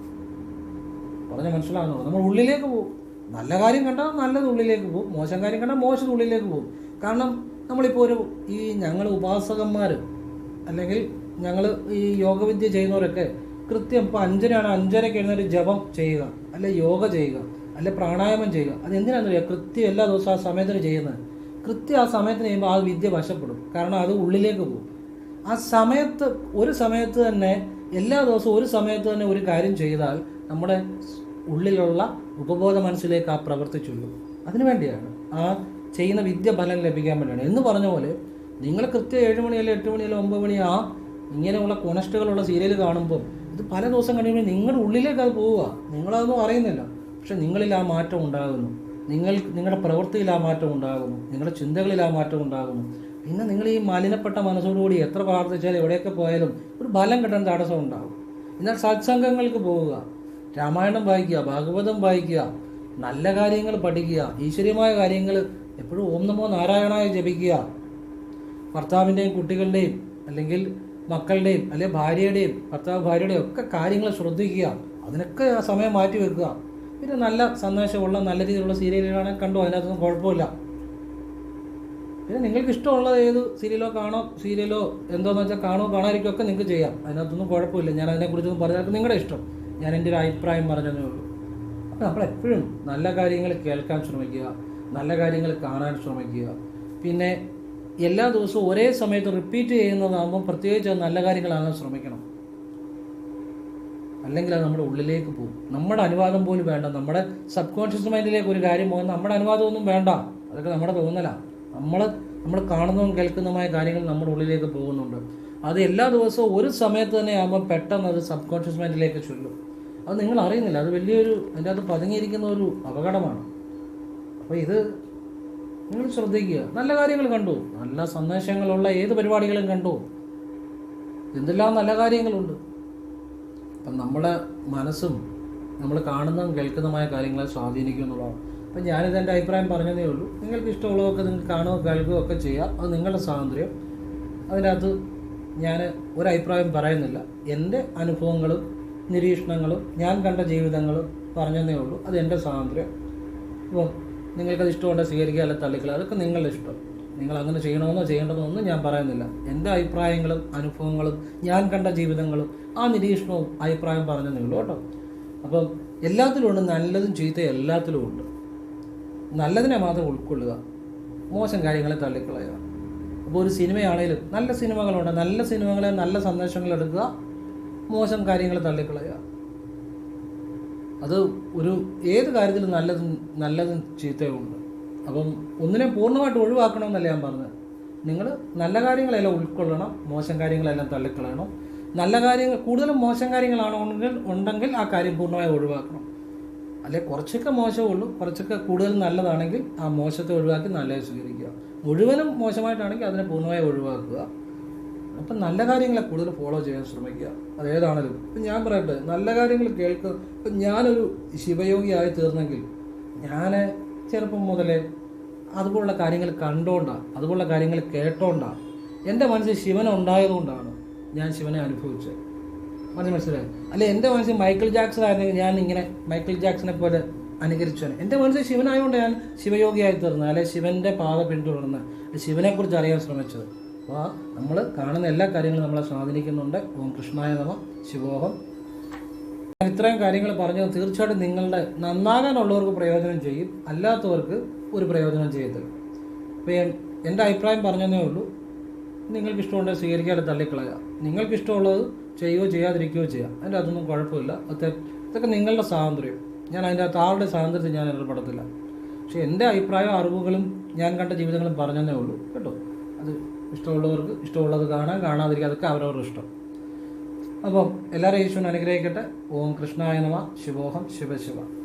പറഞ്ഞ മനസ്സിലാകുന്നുള്ളൂ നമ്മൾ ഉള്ളിലേക്ക് പോകും നല്ല കാര്യം കണ്ടാൽ നല്ലത് ഉള്ളിലേക്ക് പോകും മോശം കാര്യം കണ്ടാൽ മോശം ഉള്ളിലേക്ക് പോകും കാരണം നമ്മളിപ്പോൾ ഒരു ഈ ഞങ്ങൾ ഉപാസകന്മാർ അല്ലെങ്കിൽ ഞങ്ങൾ ഈ യോഗവിദ്യ ചെയ്യുന്നവരൊക്കെ കൃത്യം ഇപ്പോൾ അഞ്ചരയാണ് അഞ്ചരയ്ക്ക് എഴുന്നേറ്റ് ജപം ചെയ്യുക അല്ലെ യോഗ ചെയ്യുക അല്ലെ പ്രാണായാമം ചെയ്യുക. അത് എന്തിനാണെന്നറിയാം കൃത്യം എല്ലാ ദിവസവും ആ സമയത്തിന് ചെയ്യുന്നത്. കൃത്യം ആ സമയത്തിന് ചെയ്യുമ്പോൾ ആ വിദ്യ വശപ്പെടും. കാരണം അത് ഉള്ളിലേക്ക് പോകും. ആ സമയത്ത് ഒരു സമയത്ത് തന്നെ എല്ലാ ദിവസവും ഒരു സമയത്ത് തന്നെ ഒരു കാര്യം ചെയ്താൽ നമ്മുടെ ഉള്ളിലുള്ള ഉപബോധ മനസ്സിലേക്ക് ആ പ്രവർത്തിച്ചുള്ളൂ അതിനു വേണ്ടിയാണ് ആ ചെയ്യുന്ന വിദ്യ ഫലം ലഭിക്കാൻ വേണ്ടിയാണ്. എന്ന് പറഞ്ഞ പോലെ നിങ്ങൾ കൃത്യം ഏഴ് മണി എട്ട് മണി ഒമ്പത് മണി ആ ഇങ്ങനെയുള്ള കൊണസ്റ്റുകളുള്ള സീരിയൽ കാണുമ്പോൾ ഇത് പല ദിവസം കഴിയുമ്പോൾ നിങ്ങളുടെ ഉള്ളിലേക്ക് അത് പോവുക. നിങ്ങളതൊന്നും അറിയുന്നില്ല. പക്ഷെ നിങ്ങളിൽ ആ മാറ്റം ഉണ്ടാകുന്നു. നിങ്ങൾ നിങ്ങളുടെ പ്രവൃത്തിയിൽ ആ മാറ്റം ഉണ്ടാകുന്നു. നിങ്ങളുടെ ചിന്തകളിൽ ആ മാറ്റം ഉണ്ടാകുന്നു. പിന്നെ നിങ്ങൾ ഈ മലിനപ്പെട്ട മനസ്സോടുകൂടി എത്ര പ്രാർത്ഥിച്ചാലും എവിടെയൊക്കെ പോയാലും ഒരു ബലം കിട്ടാൻ തടസ്സം ഉണ്ടാകും. എന്നാൽ സത്സംഗങ്ങൾക്ക് പോവുക. രാമായണം വായിക്കുക ഭാഗവതം വായിക്കുക നല്ല കാര്യങ്ങൾ പഠിക്കുക ഈശ്വരീയമായ കാര്യങ്ങൾ എപ്പോഴും ഓം നമോ നാരായണായ ജപിക്കുക. ഭർത്താവിന്റെയും കുട്ടികളുടെയും അല്ലെങ്കിൽ മക്കളുടെയും അല്ലെ ഭാര്യയുടെയും ഭർത്താവ് ഭാര്യയുടെയും ഒക്കെ കാര്യങ്ങൾ ശ്രദ്ധിക്കുക. അതിനൊക്കെ ആ സമയം മാറ്റി വെക്കുക. പിന്നെ നല്ല സന്ദേശമുള്ള നല്ല രീതിയിലുള്ള സീരിയലുകളാണ് കണ്ടു അതിനകത്തൊന്നും കുഴപ്പമില്ല. പിന്നെ നിങ്ങൾക്ക് ഇഷ്ടമുള്ളത് ഏത് സീരിയലോ കാണോ സീരിയലോ എന്തോന്ന് വെച്ചാൽ കാണോ കാണാതിരിക്കോ ഒക്കെ നിങ്ങൾക്ക് ചെയ്യാം. അതിനകത്തൊന്നും കുഴപ്പമില്ല. ഞാൻ അതിനെക്കുറിച്ചൊന്നും പറഞ്ഞാൽ നിങ്ങളുടെ ഇഷ്ടം. ഞാൻ എന്റെ ഒരു അഭിപ്രായം പറഞ്ഞതേ ഉള്ളൂ. അപ്പോൾ നമ്മൾ എപ്പോഴും നല്ല കാര്യങ്ങൾ കേൾക്കാൻ ശ്രമിക്കുക നല്ല കാര്യങ്ങൾ കാണാൻ ശ്രമിക്കുക. പിന്നെ എല്ലാ ദിവസവും ഒരേ സമയത്ത് റിപ്പീറ്റ് ചെയ്യുന്നതാകുമ്പോൾ പ്രത്യേകിച്ച് നല്ല കാര്യങ്ങളാകാൻ ശ്രമിക്കണം. അല്ലെങ്കിൽ അത് നമ്മുടെ ഉള്ളിലേക്ക് പോകും. നമ്മുടെ അനുവാദം പോലും വേണ്ട. നമ്മുടെ സബ് കോൺഷ്യസ് മൈൻഡിലേക്ക് ഒരു കാര്യം പോകുന്ന നമ്മുടെ അനുവാദമൊന്നും വേണ്ട. അതൊക്കെ നമ്മുടെ തോന്നലാണ് നമ്മൾ നമ്മൾ കാണുന്നതും കേൾക്കുന്നതുമായ കാര്യങ്ങൾ നമ്മുടെ ഉള്ളിലേക്ക് പോകുന്നുണ്ട്. അത് എല്ലാ ദിവസവും ഒരു സമയത്ത് തന്നെ ആകുമ്പോൾ പെട്ടെന്ന് അത് സബ് കോൺഷ്യസ് മൈൻഡിലേക്ക് ചൊല്ലും. അത് നിങ്ങൾ അറിയുന്നില്ല. അത് വലിയൊരു അതിന്റെ അത് പതുങ്ങിയിരിക്കുന്ന ഒരു അപകടമാണ്. അപ്പോൾ ഇത് നിങ്ങൾ ശ്രദ്ധിക്കുക. നല്ല കാര്യങ്ങൾ കണ്ടു. നല്ല സന്ദേശങ്ങളുള്ള ഏത് പരിപാടികളും കണ്ടു. എന്തെല്ലാം നല്ല കാര്യങ്ങളുണ്ട്. അപ്പം നമ്മുടെ മനസ്സും നമ്മൾ കാണുന്നതും കേൾക്കുന്നതുമായ കാര്യങ്ങളെ സ്വാധീനിക്കും എന്നുള്ളതാണ്. അപ്പം ഞാനിത് എന്റെ അഭിപ്രായം പറഞ്ഞതേ ഉള്ളൂ. നിങ്ങൾക്ക് ഇഷ്ടമുള്ളതൊക്കെ നിങ്ങൾക്ക് കാണുകയോ കേൾക്കുകയോ ഒക്കെ ചെയ്യാം. അത് നിങ്ങളുടെ സ്വാതന്ത്ര്യം. അതിനകത്ത് ഞാൻ ഒരഭിപ്രായം പറയുന്നില്ല. എന്റെ അനുഭവങ്ങളും നിരീക്ഷണങ്ങളും ഞാൻ കണ്ട ജീവിതങ്ങളും പറഞ്ഞതേ ഉള്ളൂ. അത് എന്റെ സ്വാതന്ത്ര്യം. അപ്പോൾ നിങ്ങൾക്കത് ഇഷ്ടമുണ്ടോ സ്വീകരിക്കുക അല്ലെങ്കിൽ തള്ളിക്കുക അതൊക്കെ നിങ്ങളുടെ ഇഷ്ടം. നിങ്ങൾ അങ്ങനെ ചെയ്യണമെന്നോ ചെയ്യേണ്ടതെന്നോ ഒന്നും ഞാൻ പറയുന്നില്ല. എന്റെ അഭിപ്രായങ്ങളും അനുഭവങ്ങളും ഞാൻ കണ്ട ജീവിതങ്ങളും ആ നിരീക്ഷണവും അഭിപ്രായം പറഞ്ഞു നിങ്ങളും കേട്ടോ. അപ്പം എല്ലാത്തിലും ഉണ്ട് നല്ലതും ചീത്ത എല്ലാത്തിലും ഉണ്ട്. നല്ലതിനെ മാത്രം ഉൾക്കൊള്ളുക മോശം കാര്യങ്ങളെ തള്ളിക്കളയുക. അപ്പോൾ ഒരു സിനിമയാണേലും നല്ല സിനിമകളുണ്ട് നല്ല സിനിമകളെ നല്ല സന്ദേശങ്ങൾ എടുക്കുക മോശം കാര്യങ്ങൾ തള്ളിക്കളയുക. അത് ഒരു ഏത് കാര്യത്തിലും നല്ലതും നല്ലതും ചീത്തയുമുണ്ട് അപ്പം ഒന്നിനെ പൂർണമായിട്ട് ഒഴിവാക്കണമെന്നല്ല ഞാൻ പറഞ്ഞത്. നിങ്ങൾ നല്ല കാര്യങ്ങളെല്ലാം ഉൾക്കൊള്ളണം മോശം കാര്യങ്ങളെല്ലാം തള്ളിക്കളയണം. നല്ല കാര്യങ്ങൾ കൂടുതലും മോശം കാര്യങ്ങളാണെങ്കിൽ ഉണ്ടെങ്കിൽ ആ കാര്യം പൂർണമായി ഒഴിവാക്കണം. അല്ലെ കുറച്ചൊക്കെ മോശമേ ഉള്ളൂ കുറച്ചൊക്കെ കൂടുതൽ നല്ലതാണെങ്കിൽ ആ മോശത്തെ ഒഴിവാക്കി നല്ലത് സ്വീകരിക്കുക. മുഴുവനും മോശമായിട്ടാണെങ്കിൽ അതിനെ പൂർണമായി ഒഴിവാക്കുക. അപ്പം നല്ല കാര്യങ്ങളെ കൂടുതൽ ഫോളോ ചെയ്യാൻ ശ്രമിക്കുക. അത് ഏതാണേലും. ഇപ്പം ഞാൻ പറയട്ടെ നല്ല കാര്യങ്ങൾ കേൾക്കുക ഇപ്പം ഞാനൊരു ശിവയോഗിയായി തീർന്നെങ്കിൽ ഞാൻ ചെറുപ്പം മുതലേ അതുപോലുള്ള കാര്യങ്ങൾ കണ്ടോണ്ടാണ് അതുപോലുള്ള കാര്യങ്ങൾ കേട്ടോണ്ടാണ് എന്റെ മനസ്സിൽ ശിവൻ ഉണ്ടായതുകൊണ്ടാണ് ഞാൻ ശിവനെ അനുഭവിച്ചത്. മനസ്സിൽ മനസ്സിലായി? അല്ലെ എന്റെ മനസ്സിൽ മൈക്കിൾ ജാക്സൺ ആയിരുന്നെങ്കിൽ ഞാൻ ഇങ്ങനെ മൈക്കിൾ ജാക്സനെ പോലെ അനുകരിച്ചാണ് എന്റെ മനസ്സിൽ ശിവനായതുകൊണ്ട് ഞാൻ ശിവയോഗിയായി തീർന്നത്. അല്ലെ ശിവന്റെ പാത പിന്തുടർന്ന് ശിവനെക്കുറിച്ച് അറിയാൻ ശ്രമിച്ചത്. അപ്പോൾ ആ നമ്മൾ കാണുന്ന എല്ലാ കാര്യങ്ങളും നമ്മളെ സ്വാധീനിക്കുന്നുണ്ട്. ഓം കൃഷ്ണായ നമ ശിവോഹം. ഇത്രയും കാര്യങ്ങൾ പറഞ്ഞത് തീർച്ചയായിട്ടും നിങ്ങളുടെ നന്നാകാനുള്ളവർക്ക് പ്രയോജനം ചെയ്യും അല്ലാത്തവർക്ക് ഒരു പ്രയോജനം ചെയ്യത്തില്ല അപ്പോൾ എന്റെ അഭിപ്രായം പറഞ്ഞതേ ഉള്ളൂ. നിങ്ങൾക്ക് ഇഷ്ടമുണ്ടെങ്കിൽ സ്വീകരിക്കാതെ തള്ളിക്കളയുക. നിങ്ങൾക്ക് ഇഷ്ടമുള്ളത് ചെയ്യുകയോ ചെയ്യാതിരിക്കുകയോ ചെയ്യാം അതിന്റെ അതൊന്നും കുഴപ്പമില്ല. അത് ഇതൊക്കെ നിങ്ങളുടെ സ്വാതന്ത്ര്യം. ഞാൻ അതിന്റെ അകത്ത് ആരുടെ സ്വാതന്ത്ര്യത്തിൽ ഞാൻ ഇടപെടത്തില്ല. പക്ഷേ എന്റെ അഭിപ്രായം അറിവുകളും ഞാൻ കണ്ട ജീവിതങ്ങളും പറഞ്ഞതേ ഉള്ളൂ. കേട്ടോ? അത് ഇഷ്ടമുള്ളവർക്ക് ഇഷ്ടമുള്ളത് കാണാം. കാണാതിരിക്കുക അതൊക്കെ അവരവരുടെ ഇഷ്ടം. അപ്പം എല്ലാവരും ഈശ്വരൻ അനുഗ്രഹിക്കട്ടെ. ഓം കൃഷ്ണായ നമ. ശിവോഹം. ശിവശിവ.